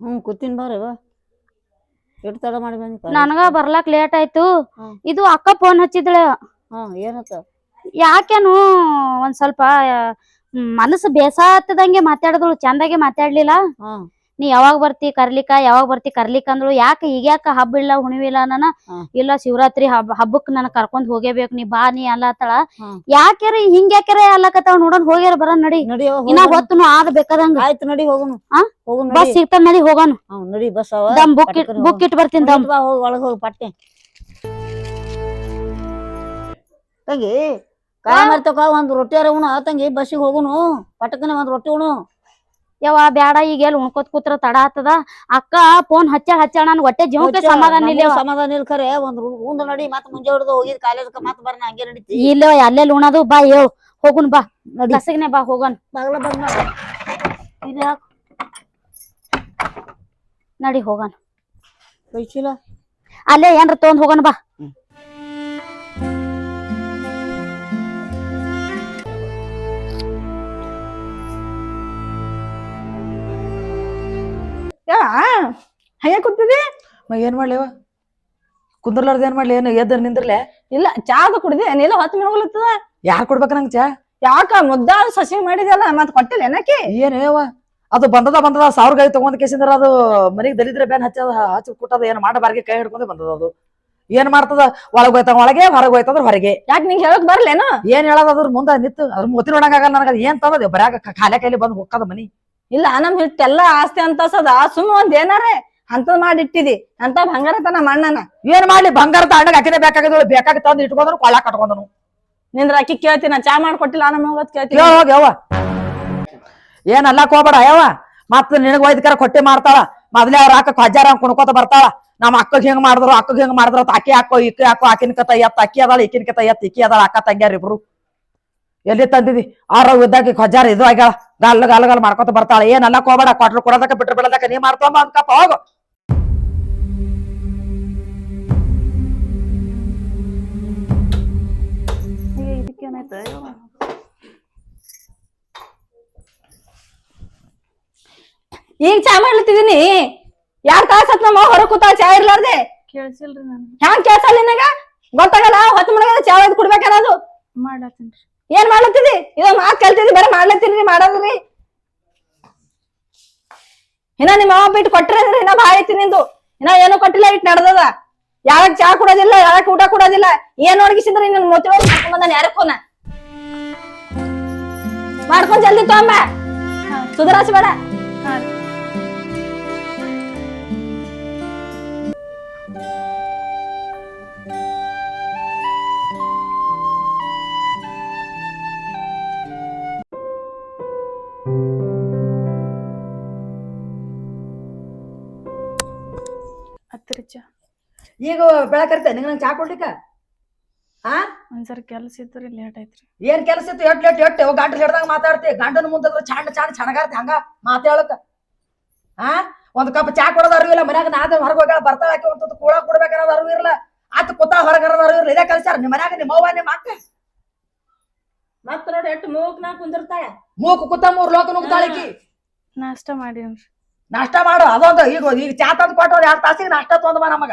ಹ್ಞೂ ಕೂತಿನ್ ಬರ್ರಿ ಬಾ. ಎಷ್ಟು ತಡ ಮಾಡಿ ಬಂದಿ ನನಗ ಬರ್ಲಾಕ್ ಲೇಟ್ ಆಯ್ತು. ಇದು ಅಕ್ಕ ಫೋನ್ ಹಚ್ಚಿದ್ಳ. ಹಾ ಏನತ್ತ ಯಾಕೇನು ಒಂದ್ ಸ್ವಲ್ಪ ಮನಸ್ಸು ಬೇಸಾತದಂಗೆ ಮಾತಾಡಿದಳು ಚಂದಾಗೆ ಮಾತಾಡ್ಲಿಲ್ಲ. ನೀ ಯಾವಾಗ ಬರ್ತಿ ಕರ್ಲಿಕ್ಕ ಯಾವಾಗ ಬರ್ತಿ ಕರ್ಲಿಕ್ಕ ಅಂದ್ರು ಯಾಕೆ ಈಗ್ಯಾಕ ಹಬ್ಬ ಇಲ್ಲ ಹುಣಿವಿಲ್ಲ ನಾನ. ಇಲ್ಲ ಶಿವರಾತ್ರಿ ಹಬ್ಬ ಹಬ್ಬಕ್ ನನ್ ಕರ್ಕೊಂಡ್ ಹೋಗೇಬೇಕು ನೀ ಬಾ ನೀ ಅಲ್ಲತ್ತಳ ಯಾಕೆರ ಹಿಂಗ ಹಿಂಗ್ಯಾಕ್ಯಾರ ಅಲ್ಲಕತ್ತಾವ ನೋಡೋಣ ಹೋಗ್ಯಾರ ಬರ ನಡಿ. ಇನ್ನ ಹೋಗೋಣ. ಹೊತ್ತುನು ಆದ ಬೇಕಾದಂಗ. ಆಯ್ತು ನಡಿ ಹೋಗುನು ಆ? ಬಸ್ ಸಿಗ್ತ ಸಿಗ್ತಾನ ನಡಿ ಹೋಗೋಣ. ನಡಿ ಬಸ್ ದಮ್ ಬುಕ್ ಬುಕ್ ಇಟ್ ಬರ್ತೀನಿ ದಮ್. ಒಳಗೆ ಹೋಗಿ ಪಟ್ಟೆ. ತಂಗಿ ಕಾಯ ಒಂದ್ ರೊಟ್ಟಿ ಅರ ಉಣ. ತಂಗಿ ಬಸ್ಸಿಗೆ ಹೋಗುನು ಪಟಕನೆ ಒಂದ್ ರೊಟ್ಟಿ ಉಣು. ಯವ್ವ ಬ್ಯಾಡ ಈಗ ಎಲ್ಲಿ ಉಣ್ಕೋತ್ ಕೂತ್ರ ತಡ ಆತದ? ಅಕ್ಕ ಫೋನ್ ಹಚ್ಚಾಳ ಹಚ್ಚಾಳ ನನ್ ಹೊಟ್ಟೆ ಜೀವಕ್ಕೆ ಹುಚ್ಚ, ಸಮಾಧಾನ ಇಲ್ಲ ಸಮಾಧಾನ ಇಲ್ಲ ಖರೆ ಒಂದ್ ಉಂಡ್ ನಡಿ ಮತ್ ಮುಂಜೆ ಹಿಡ್ದು ಹೋಗಿದ್ ಕಾಲೇಜ್ ಮತ್ ಬರ್ನ ಹಂಗೆ ನಡಿತಿ. ಇಲ್ಲ ಅಲ್ಲೇ ಉಣದು ಬಾ ಹೇಳು ಹೋಗುನ್ ಬಾ ನಡಿ. ಕಸಗ್ನೆ ಬಾ ಹೋಗೋಣ ಬಾಗ್ಲ ಬಂದ್ ಮಾಡು. ಇಲ್ಲಿ ಹಾಕು. ನಡಿ ಹೋಗೋಣ ಬೈಸಿಲ್ಲ ಅಲ್ಲೇ ಏನ್ರ ತಗೊಂಡ್ ಹೋಗೋಣ ಬಾ. ಯಾ ಹಂಗೆ ಕುಂತಿದಿ ಏನ್ ಮಾಡ್ಲೇವ ಕುಂದ್ರಲಾರ್ದ ಏನ್ ಮಾಡ್ಲಿ? ಏನು ಎದ್ದ ನಿಂದ್ರಲೆ? ಇಲ್ಲ ಚಾದ ಕುಡ್ದಿ. ಏನಿಲ್ಲ ಹೊತ್ತು ಹೋಗ್ಲತ್ತದ ಯಾರ್ ಕೊಡ್ಬೇಕ ನಂಗೆ ಚಾ? ಯಾಕ ಮುದ್ದಾ ಸಸಿ ಮಾಡಿದೆಯಲ್ಲ ಮತ್ ಕೊಟ್ಟಿಲ್ಲ ಏನಕ್ಕೆ? ಏನ್ ಏವ ಅದು ಬಂದದ ಬಂದದ ಸಾವಿರ ಗಾಯಿ ತಗೊಂಡ್ ಕೇಸಿಂದ್ರ ಅದು ಮನಿಗ್ ದಲಿದ್ರ ಬ್ಯಾನ್ ಹಚ್ಚದ ಹಚ್ಚಿ ಕುಟ್ಟದ ಏನ್ ಮಾಡ ಬಾರ್ಗೆ ಕೈ ಹಿಡ್ಕೊಂಡೆ ಬಂದದ ಅದು. ಏನ್ ಮಾಡ್ತದ? ಒಳಗ್ ಹೋಯ್ತಾವ ಒಳಗೆ ಹೊರಗ್ ಹೋಯ್ತಂದ್ರ ಹೊರಗೆ. ಯಾಕೆ ನಿಂಗೆ ಹೇಳಕ್ ಬರ್ಲೇನು? ಏನ್ ಹೇಳದ ಅದ್ರ ಮುಂದ ನಿತ್ತು ಅದ್ರ ಮುತಿ ನೋಡಂಗ ಆಗಲ್ಲ ನನಗ ಏನ್ ತಂದದ ಬರ್ಯಾಗ ಖಾಲಿ ಕೈಲಿ ಬಂದ್ ಹೋಗದ ಮನಿ. ಇಲ್ಲ ನಮ್ ಹಿಟ್ಟೆಲ್ಲಾ ಆಸ್ತಿ ಅಂತ ಸದ ಸುಮ್ಮ ಒಂದ್ ಏನಾರೇ ಅಂತದ್ ಮಾಡಿ ಇಟ್ಟಿದಿ. ಅಂತ ಬಂಗಾರ ತನ ಮಣ್ಣನ. ಏನ್ ಮಾಡಿ ಬಂಗಾರ ತಾಂಡಗ ಅಕ್ಕಿನ ಬೇಕಾಗಿದ್ದು ಬೇಕಾಗಿ ತಂದ್ ಇಟ್ಕೊಂಡ್ರು ಕೊಳ್ಳ ಕಟ್ಕೊಂಡನು. ನಿಂದ್ರ ಅಕ್ಕಿ ಕೇಳ್ತೀನಿ ನಾ ಚಾ ಮಾಡ್ಕೊಟ್ಟಿಲ್ಲ ನಮ್ಮ ಹೋಗೋದ್ ಕೇಳ್ತೀನಿ. ಏನಲ್ಲ ಹೋಗಿ ಯವ್ವ. ಏನ್ ಅಲ್ಲಾಕ್ ಹೋಗ್ಬೇಡ ಯವ್ವ. ಮತ್ ನಿನಗ್ ವೈದ್ಯಕರ ಕೊಟ್ಟಿ ಮಾಡ್ತಾಳ. ಮೊದ್ಲೇ ಅವ್ರ ಅಕ್ಕ ಖಜ್ಜಾರ ಕುಣ್ಕೋತ ಬರ್ತಾಳ. ನಮ್ಮ ಅಕ್ಕಗ್ ಹಿಂಗ್ ಮಾಡಿದ್ರು ಅಕ್ಕಗ್ ಹಿಂಗ್ ಮಾಡಿದ್ರು ಅಕ್ಕಿ ಹಾಕೋ ಇಕ್ಕಿ ಹಾಕೋ ಆಕಿನ ಕತ ಎತ್ತ ಅಕ್ಕಿ ಅದಾಳ ಇಕ್ಕಿನ ಕತ ಎತ್ತ ಇಕ್ಕಿ ಅದಾಳ ಅಕ್ಕ ತಂಗ್ಯಾರ ಇಬ್ರು. ಎಲ್ಲಿ ತಂದಿದಿ? ಆರ ಇದ್ದಾಗ ಖಜಾರ ಇದು ಆಗ್ಯಾಳ. ಗಾಲ್ ಗಾಲ್ ಗಾಲ್ ಮಾಡ್ಕೊತ ಬರ್ತಾಳ. ಏನ್ ಅಲ್ಲಕ್ ಹೋಗ್ಬೇಡ ಕೊಟ್ರು ಕೊಡೋದಕ್ಕೆ ಬಿಟ್ರು ಬಿಡೋದಕ್ಕ ನೀ ಮಾಡ್ಕೊಂಬ ಅಂದ್ಕಪ್ಪ ಹೋಗು. ಈಗ ಚಾ ಮಾಡ್ಲತ್ತಿದೀನಿ? ಯಾರ್ ತಾಸತ್ ನಮ್ಮ ಹೊರ ಕೂತ ಚಾ ಇರ್ಲಾರ್ದೆ? ಕೇಳಿಸಿಲ್ರಿ ನಾನು. ಹ್ಯಾಂಗ್ ಕೇಳ್ಸಲ್ಲ ನಿನಗ? ಗೊತ್ತಾಗಲ್ಲ ಹೊತ್ತು ಕುಡ್ಬೇಕನ್ನೋದು ಮಾಡತ್ತೀನ್ರಿ ಏನ್ ಮಾಡ್ಲತ್ತಿದಿ? ಇದು ಮಾತ್ ಕಲ್ತಿದಿ ಬರ ಮಾಡ್ಲತ್ತೀನ್ರಿ ಮಾಡೋದ್ರಿ ಇನ್ನ ನಿಮ್ಮ ಅವ ಬಿಟ್ಟು ಕೊಟ್ರೆ ಇನ್ನ ಭಾಳ ಐತಿ ನಿಂದು. ಇನ್ನ ಏನು ಕೊಟ್ಟಿಲ್ಲ ಇಟ್ ನಡ್ದದ. ಯಾವಾಗ ಚಾ ಕೊಡೋದಿಲ್ಲ ಯಾವಾಗ ಊಟ ಕೊಡೋದಿಲ್ಲ. ಏನ್ ನೋಡ್ಗಿಸಿದ್ರೆ ನಿನ್ನ ಮೊತಿ ಒಳಗೆ ಮಾಡ್ಕೊಂಡ್ ಯಾರಕ್ಕೋನ ಮಾಡ್ಕೊಂಡ್ ಜಲ್ದಿ ತೊಂಬ ಸುಧಾರಿಸ್ಬೇಡ ಹಾ ಈಗ ಬೆಳಕರ್ತೆ ನಿಂಗ ನಂಗೆ ಚಾ ಕೊಡ್ಲಿಕ್ಕ? ಹಾ ಒಂದ್ಸರಿ ಕೆಲಸ ಇತ್ತು ಲೇಟ್ ಐತ್ರಿ ಏನ್ ಕೆಲಸ ಇತ್ತು? ಎಟ್ ಎಟ್? ಎಟ್ ಗಂಟು ಹಿಡ್ದಂಗ ಮಾತಾಡ್ತಿ. ಗಂಡನ ಮುಂದಾದ್ರ ಚಾಂಡ್ ಚಾಂಡ್ ಚಣಗಾರ್ತಿ ಹಂಗ ಮಾತಾಡಕ ಹಾ ಒಂದ್ ಕಪ್ ಚಾ ಕೊಡೋದ್ ಅರಿವು ಇಲ್ಲ ಮನ್ಯಾಗ ನಾದ ಹೊರಗೆ ಹೋಗ್ಯಾಳ ಬರ್ತಾಳ ಹಾಕಿ ಒಂದ್ ಕೂಡ ಕೊಡ್ಬೇಕನ್ನೋದು ಅರಿವು ಇರಲ್ಲ ಆತ ಕೂತ ಹೊರಗೆ ಅರಿವು ಇರಲ್ಲ ಇದೇ ಕಲ್ಸ್ಯಾರ ನಿಮ್ಮ ಮನ್ಯಾಗ ನಿಮ್ಮ ಅವ್ವ ನಿಮ್ಮ ಅಕ್ಕ? ಮತ್ತ ನೋಡಿ ಎಟ್ ಮೂಕ್ ನಾ ಕುಂದಿರ್ತಾಳ ಮೂಕು ಕೂತ ಮೂರ್ ಲೋಕ ನುಗ್ತಾಳಿಕಿ ನಾಷ್ಟ ಮಾಡಿ ನಾಷ್ಟ ಮಾಡು ಅದೊಂದು. ಈಗ ಈಗ ಚಾ ತಂದು ಕೊಟ್ಟವ್ರು ಎರಡು ತಾಸಿಗೆ ನಾಷ್ಟ ತೊಂದ್ ಬಾ ನಮಗ.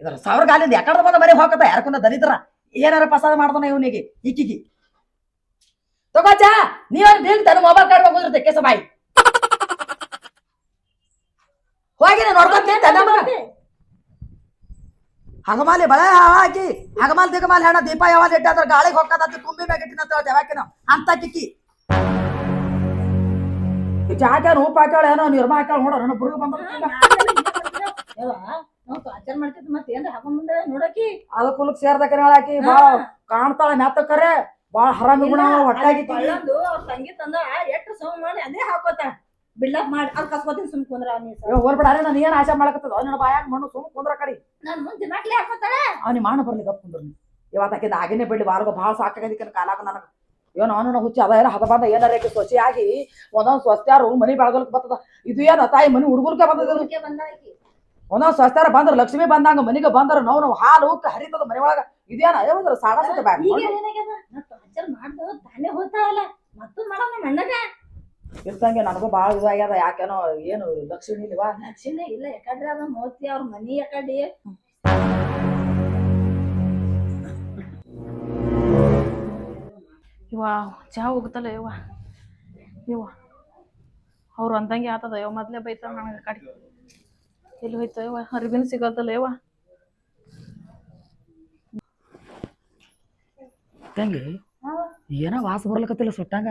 ಇದ್ರ ಸಾವಿರ ಗಾಲಿಂದ ಯಾಕಡೆ ಬಂದ ಮನೆ ಹೋಗತ್ತ ಯಾರಕೊಂಡ ದರಿದ್ರ ಏನಾರ ಪ್ರಸಾದ ಮಾಡ್ತಾನೆ ಇವನಿಗೆ? ಈಕಿಗೆ? ತಗೋಚ ನೀವೇನು ಬೀಗ್ ತನ್ನ ಮೊಬೈಲ್ ಕಾರ್ಡ್ ಹೋಗಿರುತ್ತೆ ಕೇಸ ಬಾಯಿ. ಹೋಗಿ ನೋಡ್ಕೊಂತ ನಮಗ ಹಗಮಾಲಿ ಬಳೆ ಹಾಕಿ. ಹಗಮಾಲ್ ದಿಗಮಾಲ್ ಹೆಣ ದೀಪ ಯಾವಾಗ ಇಟ್ಟಾದ್ರ ಗಾಳಿಗೆ ಹೊಕ್ಕದತ್ತಿ ತುಂಬಿ ಮ್ಯಾಗ ಇಟ್ಟಿನ ಯಾವಾಕಿನ ಅಂತ ಕಿಕ್ಕಿ ಈ ಚಾಕ್ಯಾರ ಉಪ್ಪು ಹಾಕ್ಯಾಳ ಏನೋ ನಿರ್ಮ ಹಾಕ್ಯಾಳ ನೋಡೋಣ ಬುರ್ಗ ಬಂದ್ರ? ನಾವು ಆಚಾರ ಮಾಡ್ತಿದ್ ಮತ್ತೆ ಏನ್ರ? ಹಾಕೊಂಡ್ ಬಂದ ನೋಡಕಿ? ಅದ ಕುಲಕ್ ಸೇರ್ದಕ್ಕೆ ಹಾಕಿ ಬಾಳ ಕಾಣ್ತಾಳ ಮ್ಯಾತ ಕರೆ. ಬಾಳ ಹರಾಮಿ ಗುಣ ಹೊಟ್ಟಾಗಿ ಅವ್ರ ತಂಗಿ ತಂದ ಎಷ್ಟು ಸೋಮ ಮಾಡಿ ಅದೇ ಹಾಕೋತ. ಬಿಲ್ಡಪ್ ಮಾಡಿ ಅಲ್ಲಿ ಕಸ್ಕೋತೀನಿ ಸುಮ್ ಕುಂದ್ರ ನೀ ಹೋಗ್ಬಿಡ ಅರೆ ನಾನು ಏನ್ ಆಸೆ ಮಾಡಕತ್ತದ? ನನ್ನ ಬಾಯಾಗ ಮಣ್ಣು ಸುಮ್ ಕುಂದ್ರ ಕಡಿ. ನಾನು ಮುಂದೆ ಮಾಡ್ಲಿ ಹಾಕೋತಾಳೆ. ಅವ್ನಿ ಮಾಣ ಬರ್ಲಿ ಗಪ್ ಕುಂದ್ರ ಇವತ್ತು ಆಕಿದ ಆಗಿನೇ ಬಿಡ್ಲಿ ಬಾರ್ಗ ಭಾಳ ಸಾಕಾಗದಿಕ್ಕ ಕಾಲಾಗ ನನಗ. ಏನೋ ಅವನ ಹುಚ್ಚಿ ಅದ ಏನ ಹದ ಬಂದ ಏನಾರ ಸೊಸಿಯಾಗಿ ಸೊಸಿ ಆಗಿ ಒಂದೊಂದ್ ಸ್ವಸ್ತ್ಯಾರು ಮನಿ ಬೆಳಗಲ್ಕ್ ಬರ್ತದ ಇದು ಏನ ತಾಯಿ ಮನಿ ಹುಡುಗಲ್ಕೆ ಬಂದಾಕಿ ಒಂದೊಂದ್ ಸ್ವಸ್ತ್ಯಾರ ಬಂದ್ರ ಲಕ್ಷ್ಮಿ ಬಂದಂಗ ಮನಿಗೆ ಬಂದ್ರ ನಾವು ನಾವು ಹಾಲು ಉಕ್ಕ ಹರಿತದ ಮನೆ ಒಳಗ. ಇದೇನ ಅಯ್ಯಂದ್ರ ಸಾಡ ಸತ ಬ್ಯಾಡ. ಈಗ ಏನಾಗ್ಯದ? ನಾ ಟಾರ್ಚರ್ ಮಾಡ್ದ ತಾನೇ ಹೋಗ್ತಾಳಲ್ಲ ಮತ್ತು ಇರ್ತಂಗೆ ನನಗೂ ಬಾಳ ಇದಾಗ್ಯದ ಯಾಕೇನೋ ಏನು ಲಕ್ಷ್ಮಿ ಇಲ್ವಾ? ಲಕ್ಷ್ಮಿ ಇಲ್ಲ ಯಾಕಂದ್ರೆ ಅದ ಮೋತಿ ಅವ್ರ ಮನಿ ಯಾಕಡಿ ಇವ ಚಾ ಹೋಗ್ತಲ್ಲ ಇವ ಇವ ಅವ್ರು ಅಂದಂಗೆ ಆತದ ಇವ ಮೊದ್ಲೇ ಬೈತಾರ ನನಗೆ ಕಡಿ. ಎಲ್ಲಿ ಹೋಯ್ತು ಇವ ಅರಿಬಿನ ಸಿಗಲ್ತಲ್ಲ ಇವ ತಂಗಿ ಏನೋ ವಾಸ ಬರ್ಲಕತ್ತಿಲ್ಲ ಸುಟ್ಟಂಗ?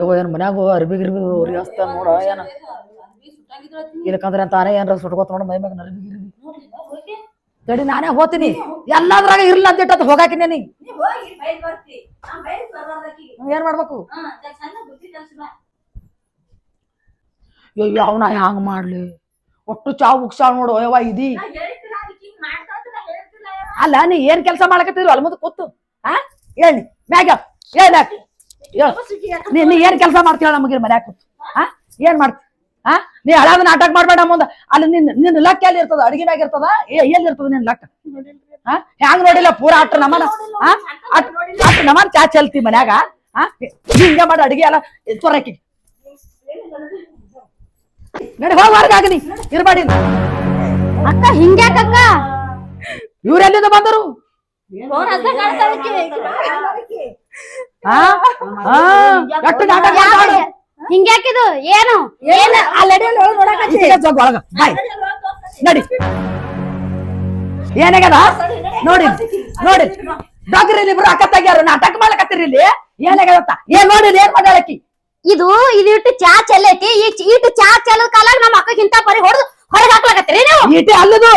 ಇವ ಏನ್ ಮನ್ಯಾಗ ಅರ್ಬಿ ಗಿರ್ಬಿ ಉರಿ ಹಸ್ತ ನೋಡ ಏನ? ಇಲ್ಲಕಂದ್ರೆ ತಾನೇ ಏನ್ರ ಸುಟ್ಕೋತ ನೋಡ ಮೈ ಮ್ಯಾಗ ಅರ್ಬಿ ಗಿರ್ಬಿ ತಡಿ ನಾನೇ ಹೋತೀನಿ. ಎಲ್ಲಾದ್ರಾಗ ಇರ್ಲ ಅಂತ ಇಟ್ಟತ್ ಹೋಗಾಕಿನೇ ನೀ ಏನ್ ಮಾಡ್ಬೇಕು? ಅಯ್ಯೋ ಅವನ ಹ್ಯಾಂಗ ಮಾಡ್ಲಿ? ಒಟ್ಟು ಚಾವ್ ಮುಗ್ಸಾಳ್ ನೋಡು ಅಯ್ಯವ ಇದಿ. ಅಲ್ಲ ನೀ ಏನ್ ಕೆಲಸ ಮಾಡಕತ್ತಿದ್ರು? ಅಲ್ಲಿ ಮುಂದೆ ಕೂತು. ಹಾ ಹೇಳಿ ಮ್ಯಾಗ ಏನ್ ನೀ ನೀ ಏನ್ ಕೆಲಸ ಮಾಡ್ತೀಯ ನಮಗೆ ಮನ್ಯಾಗ ಕೂತು? ಆ? ಏನ್ ಮಾಡ್ತಿ? ಹಾ ನೀ ಹಳಾದ ನಾಟಕ ಮಾಡ್ಬೇಡ ಮುಂದ. ಅಲ್ಲಿ ನಿನ್ ನಿನ್ನ ಲಕ್ ಎಲ್ಲಿ ಇರ್ತದ? ಅಡಿಗೆ ಮ್ಯಾಗ ಇರ್ತದ? ಏ ಎಲ್ಲಿ ಇರ್ತದ ನಿನ್ ಲಕ್? ಹಾ ಹ್ಯಾಂಗ ನೋಡಿಲ್ಲ? ಪೂರ ಅಟ್ಟ ನಮನ. ಆ? ಅಟ್ ಅಟ್ ನಮನ್ ಚಾ ಚಲ್ತಿ ಮನ್ಯಾಗ ಹಾ ಹಿಂಗ ಮಾಡಿ ಅಡಿಗೆ ಎಲ್ಲ ತೊರಕಿ ನಡಿ ಇರಬೇಡಿ ಹೊರಗಾಗನಿ ಇರ್ಬೇಡಿ. ಅಕ್ಕ ಹಿಂಗ್ಯಾಕಕ್ಕ ಇವ್ರೆಲ್ಲಿಂದ ಬಂದರು. ಹಿಂಗ್ಯಾಕಿದು ಏನು? ಏನ? ಒಳಗ. ನಡಿ. ಏನಾಗ್ಯದ ನೋಡಿ ನೋಡಿ. ಡಾಕ್ಟರ್ ಇಲ್ಲಿ ಇಬ್ರು ಅಕ್ಕ ತೆಗ್ಯಾರ ನಾಟಕ ಮಾಡ್ಲಕತ್ತೀರಿ ಇಲ್ಲಿ. ಏನಾಗ್ಯದತ್ತ ಏನ್ ನೋಡಿ ಏನ್ ಮಾಡ್ಯಾಳಕಿ ಇದು ಇದಿಟ್ಟು ಇಟ್ಟು ಚಾ ಚೆಲ್ಲೈತಿ. ಈ ಇಟ್ಟು ಚಾ ಚೆಲ್ಲದ ಕಾಲಾಗ ನಮ್ಮ ಅಕ್ಕಗಿಂತ ಇಂತ ಪರಿ ಹೊಡೆದು ಹೊರಗೆ ಹಾಕ್ಲಾಕತ್ತೀರಿ ನೀವು? ಈಟೆ ಅಲ್ಲದು.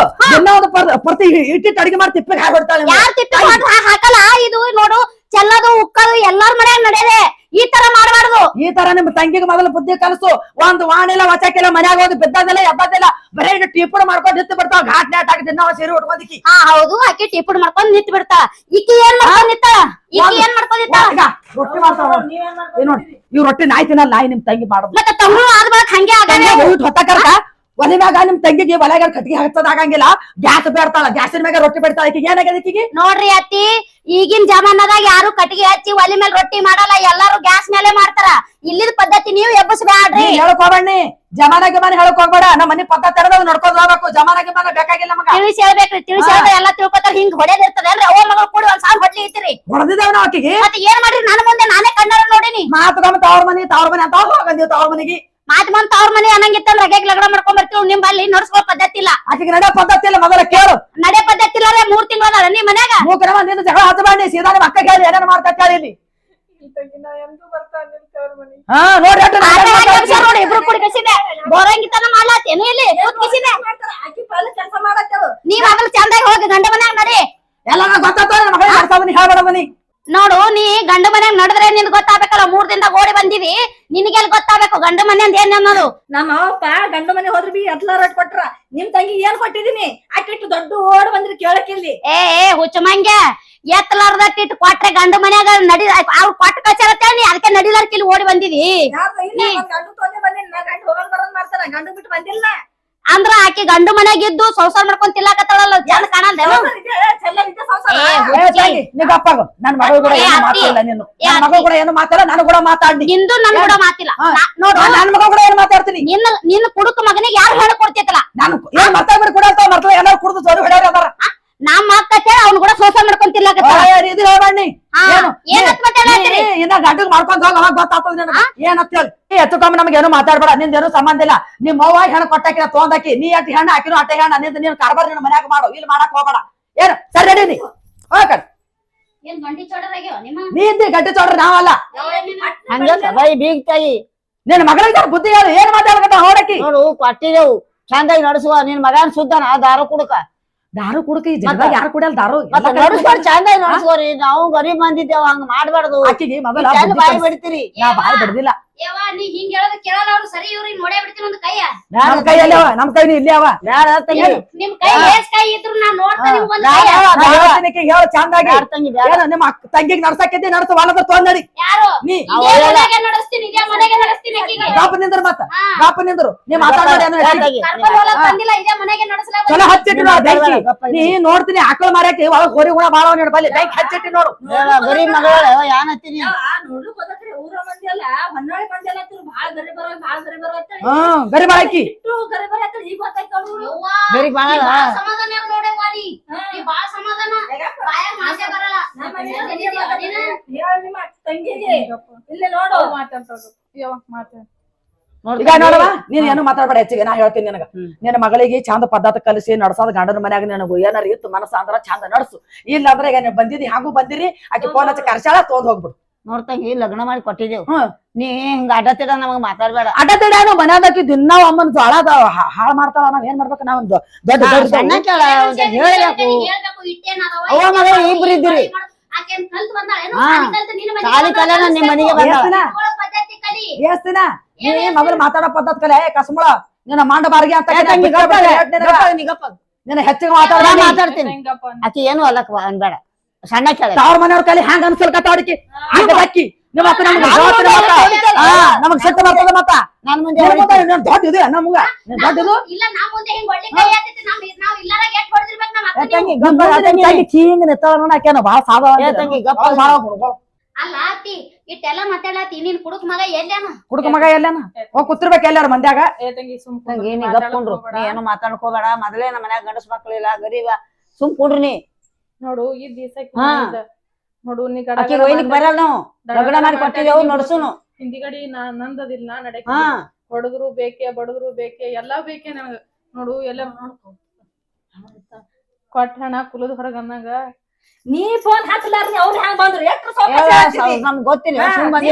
ಪರ್- ಪ್ರತಿ ಇಟ್ಟಿಟ್ಟು ಅಡಿಗೆ ಮಾಡಿ ತಿಪ್ಪಿಗೆ ಹಾಕಿ ಹೊಡ್ತಾಳೆ ಯಾರ್ ತಿಪ್ಪ ಮಾಡ್ರು ಹಾ- ಹಾಕಲ್ಲ? ಇದು ನೋಡು ಚೆಲ್ಲದು ಉಕ್ಕದು ಎಲ್ಲಾರ ಮನ್ಯಾಗ ನಡೆಯದೆ. ಈ ತರ ಮಾಡಬಾರ್ದು. ಈ ತರ ನಿಮ್ ತಂಗಿಗೆ ಮೊದಲು ಬುದ್ಧಿ ಕಲಸು. ಒಂದ್ ವಾಣಿಲ್ಲ ವಚಕಿಲ್ಲ ಮನ್ಯಾಗ ಹೋಗಿ ಬಿದ್ದದಿಲ್ಲ ಎದ್ದದಿಲ್ಲ ಬರೇ ಟೀಪುಡ್ ಮಾಡ್ಕೊಂಡು ನಿಂತು ಬಿಡ್ತಾವ. ಘಾಟ್ ನಾಟ್ ಹಾಕಿ ದಿನ ಸೀರೆ ಉಟ್ಕೊಂದಿಕ್ಕಿ ಹಾ ಹೌದು ಆಕೆ ಟಿಪ್ಪುಡ್ ಮಾಡ್ಕೊಂಡ್ ನಿಂತ್ ಬಿಡ್ತಾಳ ಈಕಿ ಏನ್ ಮಾಡ್ಕೊಂಡ್ ನಿತ್ತ ಈಕಿ ಏನ್ ಮಾಡ್ಕೊಂಡ್ ಈಗ ರೊಟ್ಟಿ ಮಾಡ್ತಾವ ಏ ನೋಡಿ ಇವ್ ರೊಟ್ಟಿ ನಾಯಿ ತಿನ್ನಲ್ಲ ನಾಯಿ ನಿಮ್ ತಂಗಿ ಮಾಡೋದು. ಮತ್ತೆ ತಮ್ಮ ಆದ್ಮೇಲೆ ಹಂಗೆ ಒಲೆ ಮ್ಯಾಗ ನಿಮ್ ತಂಗಿಗೆ ಒಲೆಗ ಕಟ್ಟಿಗೆ ಹಚ್ಚದ ಆಗಂಗಿಲ್ಲ. ಗ್ಯಾಸ್ ಬೇಡ್ತಾಳ ಗ್ಯಾಸಿನ ಮ್ಯಾಗ ರೊಟ್ಟಿ ಬಿಡ್ತಾಳ. ಈಕಿಗೆ ಏನಾಗ್ಯದ ಈಕಿಗೆ? ನೋಡ್ರಿ ಅತ್ತಿ ಈಗಿನ ಜಮಾನದಾಗ ಯಾರು ಕಟ್ಟಿಗೆ ಹಚ್ಚಿ ಒಲಿ ಮೇಲೆ ರೊಟ್ಟಿ ಮಾಡಲ್ಲ ಎಲ್ಲಾರು ಗ್ಯಾಸ್ ಮೇಲೆ ಮಾಡ್ತಾರ. ಇಲ್ಲಿದ ಪದ್ಧತಿ ನೀವು ಎಬ್ಬಸ್ಬ್ಯಾಡ್ರಿ. ಹೇಳ್ಕೊಬಣ್ಣಿ ಹೇಳಕ್ ಹೋಗ್ಬೇಡಿ ಜಮಾನ ಗಿಮಾನ ಹೇಳಕ್ ಹೋಗ್ಬೇಡ. ನಮ್ಮ ಮನಿ ಪದ್ಧತಿ ತೆರೆದ ನೋಡ್ಕೊಂಡ್ ಹೋಗ್ಬೇಕು. ಜಮಾನ ಗಿಮಾನ ಬೇಕಾಗಿಲ್ಲ ನಮಗ. ತಿಳಿಸಿ ಹೇಳ್ಬೇಕ್ರಿ ತಿಳಿಸಿ ಹೇಳ್ಬೇಕ ಎಲ್ಲ ತಿಳ್ಕೊತಾರ ಹಿಂಗ್ ಹೊಡೆದ್ ಇರ್ತದಲ್ರಿ ಅವ್ರ ಮಗಳು ಕೂಡ ಒಂದ್ ಸಾವಿರ ಹೊಡ್ಲಿ ಐತಿರಿ ಹೊಡೆದಿದ್ದೇವ್ ಅಕ್ಕಿಗೆ ಆಕಿಗೆ? ಮತ್ತೆ ಏನ್ ಮಾಡ್ರಿ? ನನ್ನ ಮುಂದೆ ನಾನೇ ಕಣ್ಣಾರ ನೋಡಿನಿ. ಮಾತು ಗಮ ತವ್ರ ಮನಿ ತವ್ರ ಮನಿ ಅಂತ ಹೋಗಂದೀವ್ ತವ್ರ ಮನಿಗೆ. ಮಾತ್ ಬಂತ ಅವ್ರ ಮನೆ ಅನ್ನಂಗಿತ್ತಲ್ಲ ಹಗೆ ಲಗ್ನ ಮಾಡ್ಕೊಂಡ್ ಬರ್ತೀವಿ ನಿಮ್ ಅಲ್ಲಿ ನಡ್ಸ್ಕೋ ಪದ್ಧತಿ ಇಲ್ಲ. ಆಕಿಗೆ ನಡೆ ಪದ್ಧತಿ ಇಲ್ಲ ಮೊದಲ ಕೇಳು. ನಡೆ ಪದ್ಧತಿ ಇಲ್ಲ ಮೂರ್ ತಿಂಗಳ ಅದಾರ ನಿಮ್ ಮನ್ಯಾಗ? ಮೂಕರವ ನಿಂದ ಜಗಳ ಹಚ್ಚಬೇಡಿ ಸೀದಾ ನಿಮ್ಮ ಅಕ್ಕ ಕೇಳಿ ಏನೇನ್ ಮಾಡ್ತಾ ಕೇಳಿ ಇಲ್ಲಿ. ಹಾ ನೋಡ್ರಿ ಅಟ್ಟ ನೋಡಿ ಇಬ್ರು ಕೂಡಿ ಕಸಿದೆ. ಬೋರಂಗಿತನ ಮಾಡ್ಲಾತೇನು ಇಲ್ಲಿ? ಕೂತ್ ಕಿಸಿದೆ. ನೀವ್ ಚಂದಾಗಿ ಹೋಗಿ ಗಂಡ ಮನ್ಯಾಗ ನಡಿ. ಎಲ್ಲ ಗೊತ್ತಾಗ್ತದ ಮಗಳ ಮಗಳಿಗೆ ಹೇಳ್ಬೇಡ ಹೇಳ್ಬೇಡದನಿ ನೋಡು ನೀ ಗಂಡ ಮನ್ಯಾಗ ನಡೆದ್ರೆ ನಿನ್ ಗೊತ್ತಾಗಬೇಕಲ್ಲ ಮೂರ್ ದಿನದಾಗ ಓಡಿ ಬಂದಿದಿ. ನಿನಗೆಲ್ ಗೊತ್ತಾಗಬೇಕು? ಗಂಡ ಮನೆ ಅಂತ ಏನ್ ಅನ್ನೋದು? ನಮ್ಮ ಅವಪ್ಪ ಗಂಡ ಮನೆ ಹೋದ್ರ ಬಿ ಎತ್ಲ ರೊಟ್ಟಿ ಕೊಟ್ರ. ನಿಮ್ ತಂಗಿ ಏನ್ ಕೊಟ್ಟಿದೀನಿ? ಆಕಿಟ್ಟು ದೊಡ್ಡ ಓಡ್ ಬಂದ್ರಿ ಕೇಳಕ್ಕಿಲ್ಲಿ. ಏ ಏ ಹುಚ್ಚಮಂಗೆ ಎತ್ತಲಾರ್ದ ಇಟ್ಟು ಕೊಟ್ರೆ ಗಂಡ ಮನ್ಯಾಗ ನಡಿ ಅವ್ರು ಕೊಟ್ಟ ಕಚಾರತ್ತೆ ನೀ ಅದಕ್ಕೆ ನಡಿಲಾರ್ಕಿಲ್ಲಿ ಓಡಿ ಬಂದಿದಿ. ಗಂಡ ನಾ ಗಂಡು ಹೋಗಲ್ ಬರೋದ್ ಮಾಡ್ತಾರ. ಗಂಡು ಬಿಟ್ಟು ಬಂದಿಲ್ಲ. ಅಂದ್ರ ಆಕಿ ಗಂಡು ಮನೆಗೆ ಇದ್ದು ಸಂಸಾರ ಮಾಡ್ಕೊಂಡ್ ತಿಲ್ಲಾಕತ್ತಾಳಲ್ಲ ಚಂದ ಕಾಣಲ್ಲ ನೀನು ನಾನು. ನಿಂದು ನನ್ ಕೂಡ ಮಾತಿಲ್ಲ. ನೋಡು ನನ್ನ ಮಗಳು ಕೂಡ ಏನು ಮಾತಾಡ್ತೀನಿ? ನಿನ್ನ ನಿನ್ನ ಕುಡುಕ ಮಗನಿಗೆ ಯಾರು ಹೇಳಿ ಕೊಡ್ತೈತಲ್ಲ? ನಾನು ಏನ್ ಮರ್ತಾಗ್ಬಿಡಿ ಕೂಡ ಅಂತ ಮರ್ತ ಎಲ್ಲರೂ ಕುಡ್ದು ಜೋರು ಹೊಡ್ಯಾರ ಅದಾರ ನಾ ಮಾತೇ ಅವ್ನು ಕೂಡ ಸೋಸ? ನೀ- ಇನ್ನ ಗಂಟಗ್ ಮಾಡ್ಕೊಂಡ್ ಹೋಗ ಅವಾಗ ಗೊತ್ತಾಗ್ತದ ನಿನಗೆ. ಏನಂತ ಹೇಳಿ? ನೀ ಎತ್ತುಕೊಂಬ ನಮ್ಗೆ ಏನು ಮಾತಾಡ್ಬೇಡ ನಿಂದ ಏನು ಸಂಬಂಧ ಇಲ್ಲ. ನಿಮ್ ಅವ್ವ ಹೆಣ್ಣು ಕೊಟ್ಟಾಕಿ ತೊಗೊಂಡಾಕಿ ನೀ ಅಟ್ ಹೆಣ್ಣು ಹಾಕಿನೂ ಅಟ್ಟೆ ಹೆಣ್ಣು ನಿಂದ ನೀನ್ ಕಾರ್ಬಾರ್ ನಿನ್ನ ಮನ್ಯಾಗ ಮಾಡು ಇಲ್ಲಿ ಮಾಡಕ್ ಹೋಗ್ಬೇಡ. ಏನು? ಸರಿ ನಡಿ ನೀ. ಹೋಗಕಡ್ ನಿಮ್ಮ? ನೀ ಇದ್ದಿ ಗಟ್ಟಿ ಚೋಡ್ರಿ ನಾವಲ್ಲ. ಹಂಗ ಬೈ ಬೀಗ್ ತಾಯಿ ನಿನ್ ಮಗಳಿಗೆ ಬುದ್ಧಿ ಹೇಳು ಏನ್ ಮಾತಾಡ್ಕತ್ತ ಹೊಡಕಿ. ನೋಡು ಕೊಟ್ಟಿದೆವು. ಚಂದಾಗಿ ನಡೆಸುವ ನಿನ್ ಮಗನ್ ಸುದ್ದನ ದಾರ ಕುಡುಕ. ದಾರು ಕುಡಕ ಯಾರು ಕುಡಿಯಲ್ಲ ದಾರು ನಡ್ಸ್ಕೋರಿ ನಾವು ಗರೀಬ್ ಮಂದಿದ್ದೇವ ಹಂಗ ಮಾಡ್ಬಾರ್ದು. ಆಕಿಗೆ ಮೊದಲ ಚಂದ ಬಾಯಿ ಬಿಡ್ತೀರಿ. ನಾ ಬಾಯಿ ಬಿಡ್ದಿಲ್ಲ. ಯವ್ವ ನೀ ಹಿಂಗ್ ಹೇಳೋದ್ ಕೇಳಲ್ಲ ಅವ್ರು ಸರಿ ಇವ್ರಿಗೆ ನೋಡೇ ಬಿಡ್ತೀನಿ ಒಂದು ಕೈಯ. ನಮ್ ಕೈಯಲ್ಲಿ ಅವ ನಮ್ ಕೈಲಿ ಇಲ್ಲಿ ಅವ ಬ್ಯಾಡ ತಂಗಿ ನಿಮ್ ಕೈ ಎಷ್ಟ್ ಕೈ ಇದ್ರು ನಾನ್ ನೋಡ್ತಾ ನಿಮ್ಗ್ ಒಂದ್ ಕೈಯ. ನಾ ಹೇಳ್ತೀನಿ ಈಕಿಗೆ ಹೇಳು ಚಂದಾಗಿ ಬ್ಯಾಡ ತಂಗಿ ಬ್ಯಾಡ. ಏನು ನಿಮ್ಮ ಅಕ್ಕ- ತಂಗಿಗೆ ನಡ್ಸಕ್ಕಿದ್ದಿ ನಡ್ಸು ಹೊಲದ ತೊಂದ್ ನಡಿ. ಯಾರು? ನೀ. ಇದೇ ಮನೆಗೆ ನಡೆಸ್ತೀನಿ ಇದೇ ಮನೆಗೆ ನಡೆಸ್ತೀನಿ ಆಕಿಗೆ ಗಾಪ ನಿಂದ್ರು ಮತ್ತ. ಹಾ. ಗಾಪ ನಿಂದ್ರು. ನೀ ಮಾತಾಡ್ಬೇಡಿ ಅನ್ನೋ ಹೆಚ್ಚಿಗೆ. ತಂಗಿ. ಕರ್ಕೊಂಡ್ ಹೋಗಕ್ ಬಂದಿಲ್ಲ ಇದೇ ಮನೆಗೆ ನಡೆಸಲಾಗ ಚಲೋ ಹಚ್ಚಿಟ್ಟು ನೋಡು ಬೆಂಕಿ ಗಪ್ಪ ನೀ ನೋಡ್ತೀನಿ ಆಕಳ ಮಾರಕ್ಕೆ ಒಳಗ್ ಹೊರಿ ಗುಣ ಬಾಳ ನೀನು ಬಲ್ಲಿ. ಬೆಂಕಿ ಹಚ್ಚಿಟ್ಟು ನೋಡು. ಬೇಡ, ಗರೀಬ್ ಮಗಳ ಮಂದಿ ಎಲ್ಲ ಹೊನ್ನಾಳಿ ಎಲ್ಲ ಗರಿ ಬರೋ ಭಾಳ ಗರಿ ಬರೋ ಗರಿ ಬಾಳಕಿ ಇಟ್ಟು ಗರಿ ಬರೋ ಅಂತೇಳಿ ಈಗ ಗೊತ್ತಾಯ್ತು ಅವ್ರು ಯವ್ವಾ, ಬರೀ ಬಾಳ ನೀ ಬಾಳ ಸಮಾಧಾನ ಇರು ನೋಡೆ ವಾಲಿ. ನೀ? ಬಾಳ ಸಮಾಧಾನ. ಬಾಯಾಗ ಮಾತೆ ಬರಲ್ಲ? ಹೇಳ ನಿಮ್ಮ ತಂಗಿಗೆ. ಇಲ್ಲಿ ನೋಡು. ಮಾತೆ ಈಗ ನೋಡವ ನೀನ್ ಏನು ಮಾತಾಡ್ಬೇಡ ಹೆಚ್ಚಿಗೆ ನಾ ಹೇಳ್ತೀನಿ ನಿನಗ. ನಿನ್ನ ಮಗಳಿಗೆ ಚಂದ ಪದ್ಧತಿ ಕಲಿಸಿ ನಡ್ಸಾದ ಗಂಡನ ಮನ್ಯಾಗ ನನಗೂ ಏನಾರ ಇತ್ತು ಮನಸ್ಸ ಅಂದ್ರ ಚಂದ ನಡ್ಸು. ಇಲ್ಲ ಅಂದ್ರೆ ಈಗ ನೀವು ಬಂದಿದಿ ಹಾಗೂ ಬಂದಿರಿ ಆಕೆ ಫೋನ್ ಹಚ್ಚಿ ಕರ್ಸಾಳ ತೊಗೊಂಡ್ ಹೋಗ್ಬಿಡು. ನೋಡ್ತಂಗಿ ಲಗ್ನ ಮಾಡಿ ಕೊಟ್ಟಿದ್ದೇವು. ಹ್ಮ್. ನೀ ಹಿಂಗ ಅಡ್ಡ ತಿಡ ನಮಗ್ ಮಾತಾಡ್ಬೇಡ. ಅಡ್ಡದಿಡಾನು ಮನ್ಯಾದಕಿ ದಿನ ಅಮ್ಮನ್ ಜ್ವಾಳ ಹಾಳು ಮಾಡ್ತಾಳ ನಾವ್ ಏನ್ ಮಾಡ್ಬೇಕು? ನಾವ್ ಒಂದು ದೊಡ್ಡ ಸಣ್ಣ ಕೇಳ ಹೇಳ್ಬೇಕು. ಅವ್ವ ಮಗ ಇಬ್ರು ಇದ್ದೀರಿ. ಸಾಲಿ ನಿಮ್ ಮನೆಗೆ ಬಂದ ಎಷ್ಟ್ ದಿನ ಪದ್ಧತಿ ಕಲಿ. ಎಷ್ಟ್ ನೀ ಮೊದಲು ಮಾತಾಡೋ ಪದ್ಧತಿ ಕಲೆ ಕಸ್ಮಳ. ನಿನ್ನ ಮಾಂಡ ಬಾರ್ಗೆ ಅಂತ ನಿನ್ನ ಹೆಚ್ಚಿಗೆ ಮಾತಾಡ ಮಾತಾಡ್ತೀನಿ. ಆಕಿ ಏನು ಅಲ್ಲಕ್ ಅನ್ಬೇಡ. ಸಣ್ಣ ಕೇಳ ತವ್ರ ಮನೆಯವ್ರ ಕಲಿ ಹ್ಯಾಂಗ ಅನ್ಸಲ್ಕತ್ತಾವಡಿಕೆ ಅಕ್ಕಿ ನಿಮ್ಮ ಅಕ್ಕ ನಮ್ಗೆ ಜವಾಬ್ದಾರಿ ಮತ್ತ. ನಮಗ್ ಬರ್ತದ ದೊಡ್ಡ ಇದು ನಮಗ? ದೊಡ್ಡದು ಇಲ್ಲ ನಾ ಮುಂದೆ ಹಿಂಗ್ ಒಳ್ಳೆ ಕೈ ಆತೈತಿ ನಾವ್ ನಾವ್ ಇಲ್ಲಾರಾಗ ಎಷ್ಟ್ ಹೊಡೆದಿರ್ಬೇಕು ನಮ್ಮ ತಂಗಿ ನೀವು. ಗಪ್ಪ ತಂಗಿ. ಹಿಂಗ್ ನಿತ್ತಾಳ ನೋಡ ಆಕೆನ ಬಾಳ ಅಲ್ಲ ಅತ್ತಿ ಇಟ್ಟೆಲ್ಲ ಮಾತಾಡತಿ ನೀನ್ ಕುಡುಕ್ ಮಗ ಎಲ್ಲೇನ? ಕುಡುಕ ಮಗ ಎಲ್ಲಾನ? ಹೋಗ್ ಕುತ್ತಿರ್ಬೇಕು ಎಲ್ಲಾರ ಮಂದ್ಯಾಗ? ಏ ತಂಗಿ ಸುಮ್ ಗಪ್ಕೊಂಡ್ರು ನೀ ಏನು ಮಾತಾಡ್ಕೋಬೇಡ ಮೊದಲೇ ನಮ್ಮ ಮನ್ಯಾಗ ಗಂಡಸ್ ಇಲ್ಲ ಗರೀಬ. ಸುಮ್ ಕುಡ್ರಿ ನೀ. ನೋಡು ಈ ದಿವಸ ಹಾ. ನೋಡು ನೀ ಆಕಿ ಒಯ್ಲಿಕ್ ಬರಲ್ಲ ನಾವು ಲಗ್ನ ಮಾಡಿ ಕೊಟ್ಟಿದ್ದೇವು ನಡ್ಸುನು. ಹಿಂದಿಗಡಿ ನಾ ನಂದದಿಲ್ಲ ನಡೆಕ ಹಾ. ಹೊಡೆದ್ರು ಬೇಕೆ ಬಡದ್ರು ಬೇಕೆ ಎಲ್ಲಾ ಬೇಕೆ ನನಗ. ನೋಡು ಎಲ್ಲ ಕೊಟ್ಟ ಹಣ ಕುಲದ ಹೊರಗ ನೀ ಫೋನ್ ಹಚ್ಚಲಾರ್ನಿ ಅವ್ರು ಹ್ಯಾಂಗ ಬಂದ್ರು? ಎಷ್ಟು ನಮ್ಗ್ ಗೊತ್ತಿಲ್ಲ ಸುಮ್ ಬಂದಿ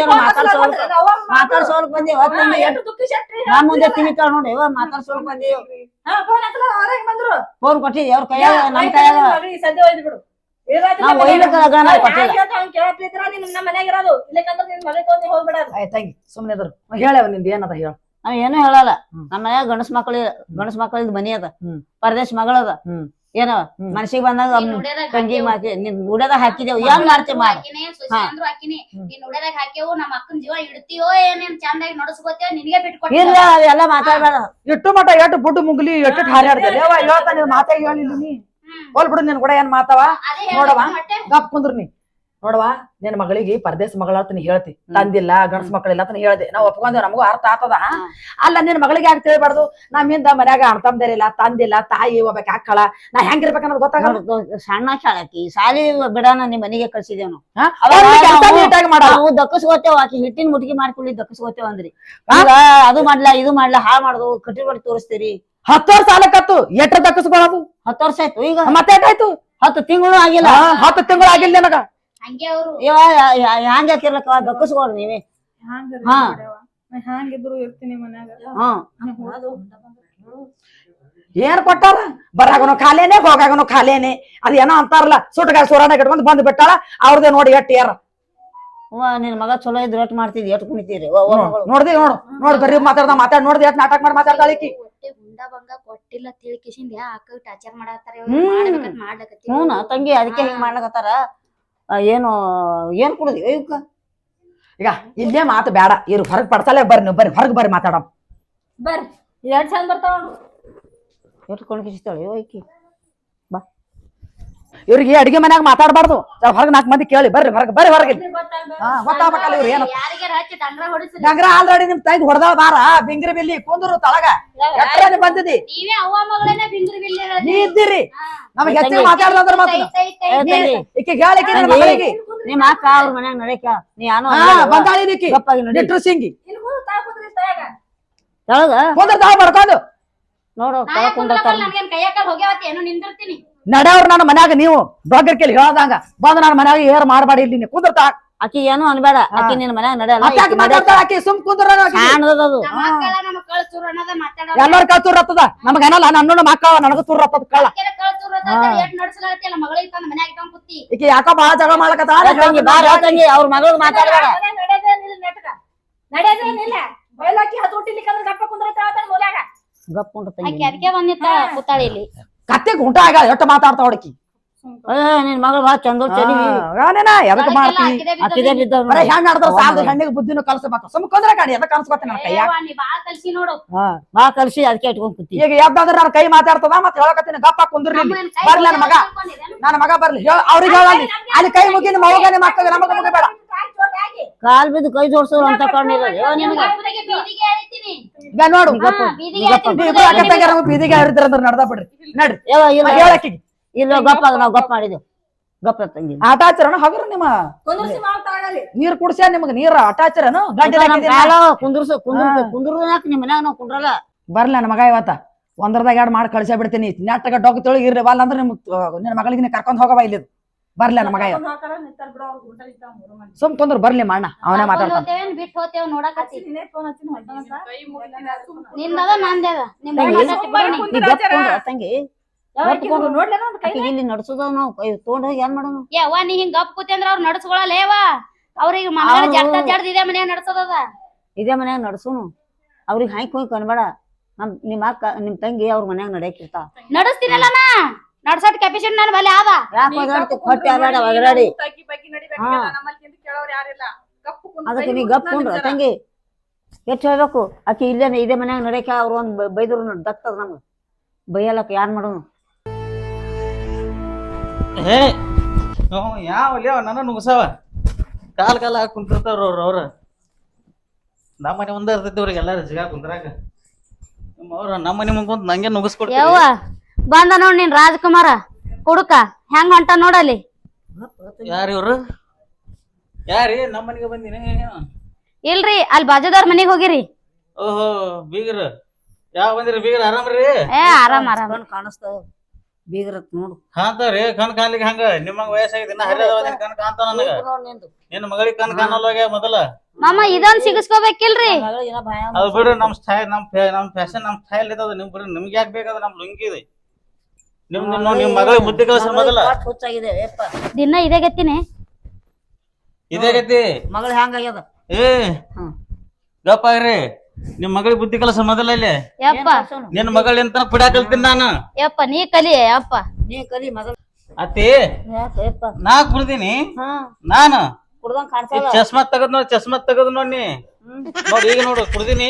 ಬಂದೇವ್ ನಾ ಮುಂದೆ ತಿಮಿತಾಳ ನೋಡಿ ಬಂದೇವ್ ಬಂದ್ರು ಫೋನ್ ಕೊಟ್ಟಿದ್ವಿ ಅವ್ರ ಕೈಯಾಗ ನಮ್ ಕೈಯಾಗ ಸದ್ಯ ಒಯ್ದು ಬಿಡು ನಾವ್ ಒಯ್ಲಿಕ್ಕ ಕೊಟ್ಟಿಲ್ಲ. ನಮ್ಮ ಇದ್ರು ಹೇಳವ ನಿಂದ ಏನದ ಹೇಳ. ನಾವ್ ಏನು ಹೇಳಲ್ಲ. ನಮ್ಮ ಮನ್ಯಾಗ ಗಂಡಸ್ ಮಕ್ಳು ಗಂಡಸ್ ಮಕ್ಳಿದ್ ಮನಿ ಅದ. ಹ್ಮ್. ಪರದೇಶ್ ಮಗಳದ ಹ್ಮ್. ಮನಸ್ಸಿಗೆ ಬಂದಾಗ ನೀನ್ ತಂಗಿ ಹಾಕ್ಯವು. ಮಾತಿ ನಿನ್ ಉಡದ ಹಾಕಿದೇವ್. ಏನ್ ಮಾಡ್ತಿ ಮಾಡ. ಹಾಕಿನೇ, ಸೊಸಿ ಹಾ. ಹಾಕಿನಿ. ನೀನ್ ಉಡ್ಯಾದಾಗ ಹಾಕೇವು ನಮ್ಮ ಅಕ್ಕನ ಜೀವ ಇಡ್ತೀಯೋ ಏನೇನ್ ಚಂದಾಗಿ ನಡ್ಸ್ಕೊತೀಯೋ ನಿನಗೆ ಇಲ್ಲ ಬಿಟ್ಕೊಟ್ಟಿಲ್ಲ ಅವೆಲ್ಲ ಮಾತಾಡ್ಬೇಡ. ಇಟ್ಟು ಮಟ ಎಟ್ಟು ಬುಡ್ಡು ಮುಗ್ಲಿ ಎಟ್ಟು ಹಾರಾಡ್ತೇನೆ ಯಾವ ಹೇಳ್ತಾನೆ ಮಾತಾಗಿ ಹೇಳಿಲ್ಲ ನೀ. ಹೋಲ್ ಬಿಡು ನಿನ್ ಕೂಡ ಏನ್ ಮಾತಾವ? ನೋಡವ ನೋಡವ್ವ. ಹೇಳಿದ ಗಪ್ ಕುಂದ್ರ ನೀ. ನೋಡವಾ ನಿನ್ ಮಗಳಿಗೆ ಪರದೇಶ ಮಗಳ ಅಂತ ನೀ ಹೇಳ್ತಿ. ತಂದಿಲ್ಲ ಗಂಡಸ ಮಕ್ಕಳಿಲ್ಲ ಅಂತ ಹೇಳ್ದೆ ನಾವ್ ಒಪ್ಕೊಂಡೇವ್ ನಮಗೂ ಅರ್ಥ ಆತದ ಅಲ್ಲ ನಿನ್ನ ಮಗಳಿಗೆ ಯಾಕೆ ತಿಳಿಬಾರ್ದು? ನಮ್ಮಿಂದ ಮನ್ಯಾಗ ಅಣ್ತಂದಿರಿಲ್ಲ ತಂದಿಲ್ಲ ತಾಯಿ ಒಬ್ಬಾಕಿ ಹಾಕಳ ನಾ ಹೆಂಗಿರ್ಬೇಕು ಅನ್ನೋದು ಗೊತ್ತಾಗಲ್ಲ. ನೋಡು, ಸಣ್ಣ ಚಾಳಕಿ ಸಾಲಿ ಬಿಡಾನ ನಿಮ್ ಮನೆಗೆ ಕಳ್ಸಿದೇವ್ ನಾವು. ದಕ್ಕಸ್ಕೋತೇವ್ ಆಕಿ ಹಿಟ್ಟಿನ ಮುಟ್ಗಿ ಮಾಡ್ಕೊಳ್ಳಿ ದಕ್ಕಸ್ಕೋತೇವ್ ಅಂದ್ರಿ. ಅದು ಮಾಡ್ಲಾ ಇದು ಮಾಡ್ಲಾ ಹಾಳ್ ಮಾಡುದು ಕಟ್ಟಿ ತೋರಿಸ್ತೀರಿ. ಹತ್ತು ವರ್ಷ ಸಾಲಕ್ಕತ್ತು ಎಟ್ರ ದಕ್ಕಸ್ಕೊಳ್ಳೋದು ಹತ್ತು ವರ್ಷ ಆಯ್ತು ಈಗ ಮತ್ತೆ ಹತ್ತು ತಿಂಗಳು ಆಗಿಲ್ಲ. ಹತ್ತು ತಿಂಗಳು ಆಗಿಲ್ಲ ನಿನಗ. ಹಂಗೆ ಅವರು. ಇವ ಹ್ಯಾಂಗ ಹಾಕಿರ್ಲಕ್ಕ? ದಕ್ಕಸ್ಕೊಳ್ರಿ ನೀವೇ. ಹ್ಯಾಂಗ ಹಾ. ನಾ ಹ್ಯಾಂಗಿದ್ರು ಇರ್ತೀನಿ ಮನ್ಯಾಗ. ಹ್ಮ್. ಏನ್ ಕೊಟ್ಟಾರ? ಬರಾಗನು ಖಾಲೇನೆ ಹೋಗಾಗನು ಖಾಲೇನೆ. ಅದ ಏನೋ ಅಂತಾರಲ್ಲ ಸುಟ್ಗ ಸುರಾನ ಇಟ್ಕೊಂಡ್ ಬಂದ್ ಬಿಟ್ಟಾಳ ಅವ್ರದೇ ನೋಡಿ ಎಟ್ ಏರ. ಅವ್ವ ನಿನ್ ಮಗ ಚಲೋ ಇದ್ರೆ ರೇಟ್ ಮಾಡ್ತಿದ್ರಿ ಎಟ್ ಕುಣಿತೀರಿ? ಓ, ಅವ್ವ ಮಗಳು. ನೋಡ್ದಿ ನೋಡು ನೋಡ್ ಬರೀ ಮಾತಾಡ್ದ ಮಾತಾಡ್ ನೋಡ್ದಿ ಎಟ್ ನಾಟಕ ಮಾಡಿ ಮಾತಾಡ್ತಾಳ ಈಕಿ. ಹೊಟ್ಟೆ ಹುಂಡ ಬಂಗ ಕೊಟ್ಟಿಲ್ಲ ತಿಳ್ಕಿಸಿಂದ ಅಕ್ಕ ಟಾರ್ಚರ್ ಮಾಡತ್ತಾರ ಹ್ಮ್. ಮಾಡ್ಬೇಕಂತ ಮಾಡ್ಲಕತ್ತಿ ಹ್ಞೂ ತಂಗಿ ಅದಕ್ಕೆ ಹಿಂಗ್ ಮಾಡ್ಲಕತ್ತಾರ? ಏನು ಏನು ಕುಡಿದ್ವಿ ಇವಕ್ಕ ಈಗ ಇಲ್ಲೇ ಮಾತು ಬೇಡ ಇರು ಹೊರಗೆ ಪಡ್ಸಲೇ ಬರ್ರಿ ನೀವು ಬರ್ರಿ ಹೊರಗೆ ಬರ್ರಿ ಮಾತಾಡಮ್. ಬರ್ರಿ. ಎರಡು ಚಂದ ಬರ್ತಾವ ಎಷ್ಟು ಕೊಂಡ್ಕಿಸ್ತಾಳೆ ಯೋ ಈಕಿ. ಇವ್ರಿಗೆ ಅಡಿಗೆ ಮನ್ಯಾಗ ಮಾತಾಡಬಾರ್ದು. ಹೊರಗ್ ನಾಲ್ಕು ಮಂದಿ ಕೇಳಿ ಬರ್ರಿ ಹೊರಗ್ ಬರ್ರಿ ಹೊರಗೆ. ಹಾ ಗೊತ್ತಾಗಬೇಕಲ್ಲ ಇವ್ರು ಏನು? ಡಂಗ್ರ ಆಲ್ರೆಡಿ ನಿಮ್ ತಂಗಿ ಹೊಡೆದಾಳ ಬಾರ ಬಿಂಗ್ರಿ ಬಿಲ್ಲಿ ಕುಂದ್ರು ತಳಗ. ನೀವ್ ಬಂದಿದಿ? ನೀವೇ ಅವ್ವ ಮಗಳೇನೆ ಬಿಂಗ್ರಿ ಬಿಲ್ಲಿ ನೀ ಇದ್ದೀರಿ. ನಮಗೆ ಹೆಚ್ಚಿಗೆ ಮಾತಾಡ್ಲಂದ್ರ ಮಾತು. ಈಕೆ ತಂಗಿ, ಮಗಳಿಗೆ. ನಿಮ್ಮ ಅಕ್ಕ ಅವ್ರ ಮನ್ಯಾಗ ನಡಕ ನೀ ಯಾನು ಹಾ ಬಂದಾಳಿ ನಡಿ. ನಿಟ್ರು ಸಿಂಗಿ. ತೆಳಗ. ಕುಂದ್ರ ತಾಳ ಬಡ್ಕೊಂಡು ನೋಡು ತಳ ತೆಳಗ್ ಯಾಕ್ ಕುಂದ್ರತಾರ ಕುಂದ್ರಲ್ಲ ನನ್ಗೇನ್ ಕೈಯಾಕ ಹೋಗ್ಯಾವತ್ತಿ ಏನೋ ನಿಂದಿರ್ತೀನಿ. ನಡೆಯವ್ರ ನನ್ನ ಮನ್ಯಾಗ ನೀವು ಡೊಗ್ಗರ್ ಕೇಳಿ ಹೇಳ್ದಂಗ. ಬಂದ್ ನನ್ನ ಮನ್ಯಾಗ ಏರ್ ಮಾಡಬೇಡಿ ಇಲ್ಲಿ ನೀವು ಕುಂದ್ರ ಆಕಿ ಏನು ಅನ್ಬೇಡ. ಆಕಿ ನಿನ್ ಮನ್ಯಾಗ ನಡೆಯಲ್ಲ ಆಕಿ ಸುಮ್ ಕುಂದ್ರ ಎಲ್ಲಾರ ಕಳ್ ತುರ್ ಹತ್ತದ. ನಮಗ ಏನಲ್ಲ ನನ್ನ ಮಕ್ಕಳ ನನಗ ತುರ್ ಹತ್ತದ ಕಳ್ಳ. ಈಕಿ ಯಾಕೋ ಬಾಳ ಬಾರ ತಂಗಿ ಅವ್ರ ಮಗಳ ಮಾತಾಡ್ಬೇಡ. ನಡೆಯೋದೇನಿಲ್ಲ ಬಯಲಾಕಿ ಹತ್ತು ಗಪ್ಪ ಕುಂದ್ರ ಗಪ್ಪ ಅದಕ್ಕೆ ಬಂದಿತ್ತ ಕೂತಾಳಿ ಇಲ್ಲಿ. ಕತ್ತೆ ಗುಂಟ ಆಗ ಎಷ್ಟು ಏ ನಿನ್ ಮಗಳು ಬಾ ಚಂದ ಎದಕ್ ಮಾಡ್ತಿ ಬರೀ ಹೆಂಗ್ ಆಡ್ತಾರ ಸಾಲದ ಹೆಣ್ಣಿಗೆ ಬುದ್ಧಿನೂ ಕಲ್ಸಬೇಕು ಸುಮ್ ಕುಂದ್ರ ಕಾಡಿ ಎದಕ್ ಕಲ್ಸ್ಕೊತೀನಿ ನನ್ನ ಕೈಯ ನೀ ಬಾಳ ಕಲ್ಸಿ ನೋಡು. ಬಾ ಕಲ್ಸಿ ಅದಕ್ಕೆ ಇಟ್ಕೊಂಡ್ ಕೂತಿ. ಈಗ ಎದ್ದಾದ್ರ ನನ್ನ ಕೈ ಮಾತಾಡ್ತದ ಮತ್ತೆ ಹೇಳಕತ್ತೀನಿ ಗಪ್ಪ ಕುಂದ್ರಿ. ಬರ್ಲಿ ನನ್ನ ಮಗ? ನನ್ನ ಮಗ ಬರ್ಲಿ. ಹೇಳ ಅವ್ರಿಗೆ ಹೇಳಲ್ಲಿ ಅಲ್ಲಿ. ಕೈ ಮುಗಿ ನಿಮ್ಮ ಮಗ ನಿಮ್ಮ ಮಕ್ಕಳಿಗೆ ನಮಗ ಮುಗಿಬೇಡ ಕಾಲ್ ಬಿದ್ದು ಕೈ ಜೋಡ್ಸೋರು ಅಂತ ಈಗ ನೋಡು. ಹಾ, ಬೀದಿಗೆ ಬೀದಿಗೆ ನಡ್ದ ಬಿಡ್ರಿ. ನಡ್ರಿ. ಹೇಳಕ್ಕಿಗೆ. ಇಲ್ಲ ಗಪ್ಪ ನಾವು ಗಪ್ಪ ಮಾಡಿದ್ವಿ. ಗಪ್ಪ ತಂಗಿ. ಆಟ ಹಗರ ನಿಮ್ಮ ನೀರ್ ಕುಡ್ಸ್ಯಾ ನಿಮಗ ನೀರ ಆಟ ಗಂಟೆ ಕುಂದ್ರಸ ಕುಂದ್ರ ಕುಂದ್ರದಾಕ ನಿಮ್ ಮನ್ಯಾಗ ನಾವು ಕುಂದ್ರಲ್ಲ? ಬರ್ಲ ನನ್ನ ಮಗ ಇವತ್ತ. ಒಂದ್ರದಾಗ ಎರಡು ಮಾಡಿ ಕಳ್ಸೇ ಬಿಡ್ತೀನಿ. ನೆಟ್ಟಗ ಡೊಗ್ ತೊಳಗಿ ಇರ್ರಿ ಬಲ್ಲ ಅಂದ್ರೆ ನಿಮ್ ನಿನ್ನ ಮಗಳಿಗೆ ನೀ ಕರ್ಕೊಂಡ್ ಹೋಗವ ಇಲ್ಲಿ ಬರ್ಲ ನನ್ನ ಮಗ ಸುಮ್ ಕುಂದ್ರ ಬರ್ಲಿ ಮಣ್ಣ ಅವನೇ ಮಾತಾಡ್ತಾನ. ಹೋಗ್ತೇವೇನ್ ಆಕಿಗ್ ಇಲ್ಲಿ ನಡ್ಸೋದ ನಾವು. ಕೈ ತೊಗೊಂಡ್ ಹೋಗಿ ಏನ್ ಮಾಡೋಣ ಏ ಅವ್ವ ನೀ ಹಿಂಗ್ ಗಪ್ ಕೂತಿ ಅಂದ್ರ ಅವ್ರ ನಡ್ಸ್ಕೊಳಲ್ಲೇವ ಅವ್ರಿಗೆ ಅವ್ರು- ಜಡ್ದ ಇದೇ ಮನ್ಯಾಗ ನಡ್ಸೋದದ. ಇದೇ ಮನ್ಯಾಗ ನಡ್ಸುನು. ಅವ್ರಿಗೆ ಹಾಕಿ ಹೋಗಿ ಕನ್ಬೇಡ ನಮ್ ನಿಮ್ಮ ಅಕ್ಕ ನಿಮ್ ತಂಗಿ ಅವ್ರ ಮನ್ಯಾಗ ನಡ್ಯಾಕಿರ್ತಾವ ನಡಸ್ತೀನಲ್ಲ ನಾ? ನಡ್ಸೋಟ್ ಕೆಪಾಸಿಟಿ ನನ್ ಬಲೆ ಆದ. ಯಾಕೆ ಒದರಾಡ್ತಿ ಹೊಟ್ಟೆ ಬೇಡ ಒದರಾಡಿ ಹಾ. ಅದಕ್ಕೆ ನೀ ಗಪ್ ಕುಂಡ್ರ ತಂಗಿ. ಎಷ್ಟು ಹೇಳ್ಬೇಕು? ಆಕಿ ಇಲ್ಲೇ ಇದೇ ಮನ್ಯಾಗ ನಡೆಯಕ ಅವ್ರ ಒಂದ್ ಬೈದ್ರು ದಕ್ತದ ನಮ್ಗೆ. ಬೈಯಲಕ್ಕ ಯಾರ್ ಮಾಡೋನು ಯಾವ ಲೇವ ನನ್ನ ನುಗ್ಸಾವ ಕಾಲ ಕಾಲ ಹಾಕಿ ಕುಂತಿರ್ತಾವ್ರ ಅವ್ರ ಅವ್ರ. ನಮ್ಮ ಮನೆ ಮುಂದೆ ಇರ್ತೈತಿ ಅವ್ರಿಗೆ ಎಲ್ಲಾರು ಜಿಗ ಕುಂದ್ರಾಕ. ನಮ್ಮ ಅವ್ರ ನಮ್ಮ ಮನೆ ಮುಂದೆ ಕುಂತ ನಂಗೆ ನುಗ್ಸ್ಕೊಡ್ತೀವಿ ಯವ್ವ ಬಂದ ನೋಡ್ ನೀನ್ ರಾಜ್ಕುಮಾರ. ಹುಡುಕ ಹೆಂಗ್ ಹೊಂಟ ನೋಡಲಿ ಯಾರು ಇವ್ರು? ಯಾರಿ? ನಮ್ಮ ಮನೆಗೆ ಬಂದಿನಿ. ಇಲ್ರಿ ಅಲ್ಲಿ ಬಾಜುದವ್ರ ಮನೆಗೆ ಹೋಗಿರಿ. ಓಹೋ ಬೀಗರು. ಯಾವ ಬಂದಿರಿ ಬೀಗರು? ಆರಾಮ್ರಿ? ಏ ಆರಾಮ್ ಆರಾಮ್. ಕಾಣಿಸ್ತಾವ. ಬೀಗ್ರತ್ ನೋಡು. ಕಾಂತಾವ್ರಿ ಕಣ್ ಕಾಣ್ಲಿಕ್ಕೆ ಹಂಗ? ನಿಮ್ಮಂಗ ವಯಸ್ಸಾಗಿದೆ ನಾ ಹರಿಯದ ಕಣ್ ಕಾಣ್ತಾನ ನನಗ. ನೋಡ್ ನಿಂದು. ನಿನ್ನ ಮಗಳಿಗೆ ಕಣ್ ಕಾಣಲ್ವಾಗ್ಯ ಮೊದಲ? ಮಾಮ ಇದೊಂದ್ ಸಿಗಿಸ್ಕೋಬೇಕಿಲ್ರಿ? ಮಗಳಿಗಿನ ಭಯ ಅದು ಬಿಡ್ರಿ ನಮ್ ಸ್ಟೈಲ್ ನಮ್ ಫೆ- ನಮ್ ಫ್ಯಾಷನ್ ನಮ್ ಸ್ಟೈಲ್ ಇದ್ದದ ನಿಮ್ ಬಿಡ್ರಿ ನಿಮ್ಗೆ ಯಾಕೆ ಬೇಕಾದ ನಮ್ ಲುಂಗಿ ಇದೆ. ನಿಮ್ ನಿಮ್ ನಿಮ್ ಮಗಳಿಗೆ ಬುದ್ಧಿ ಕಲಿಸ್ರಿ ಮೊದಲ. ಹುಚ್ಚಾಗಿದೆ ಯಪ್ಪ ದಿನ ಇದೇ ಗತ್ತಿನಿ ಇದೇ ಗತಿ? ಮಗಳು ಹೆಂಗಾಗ್ಯದ ಏ ಹ್ಮ್. ಗಪ್ಪ ಆಗ್ರಿ. ನಿಮ್ ಮಗಳಿಗೆ ಬುದ್ಧಿ ಕಲಸ ಮೊದಲ ಇಲ್ಲಿ? ಯಪ್ಪ. ನಿನ್ ಮಗಳ ಎಂತ ಪುಡ ಕಲ್ತೀನಿ ನಾನು? ಯಪ್ಪ ನೀ ಕಲಿ ಯಪ್ಪ. ನೀ ಕಲಿ ಮಗಳ. ಅತ್ತಿ ಯಾಕೆ ಯಪ್ಪ? ನಾ ಕುಡ್ದೀನಿ. ಹಾ. ನಾನು? ಚಸ್ಮಾ ತೆಗದ್ ನೋಡಿ ಚಸ್ಮಾ ತೆಗದ್ ನೋಡಿ ನೋಡಿ ಈಗ ನೋಡು ಕುಡ್ದೀನಿ.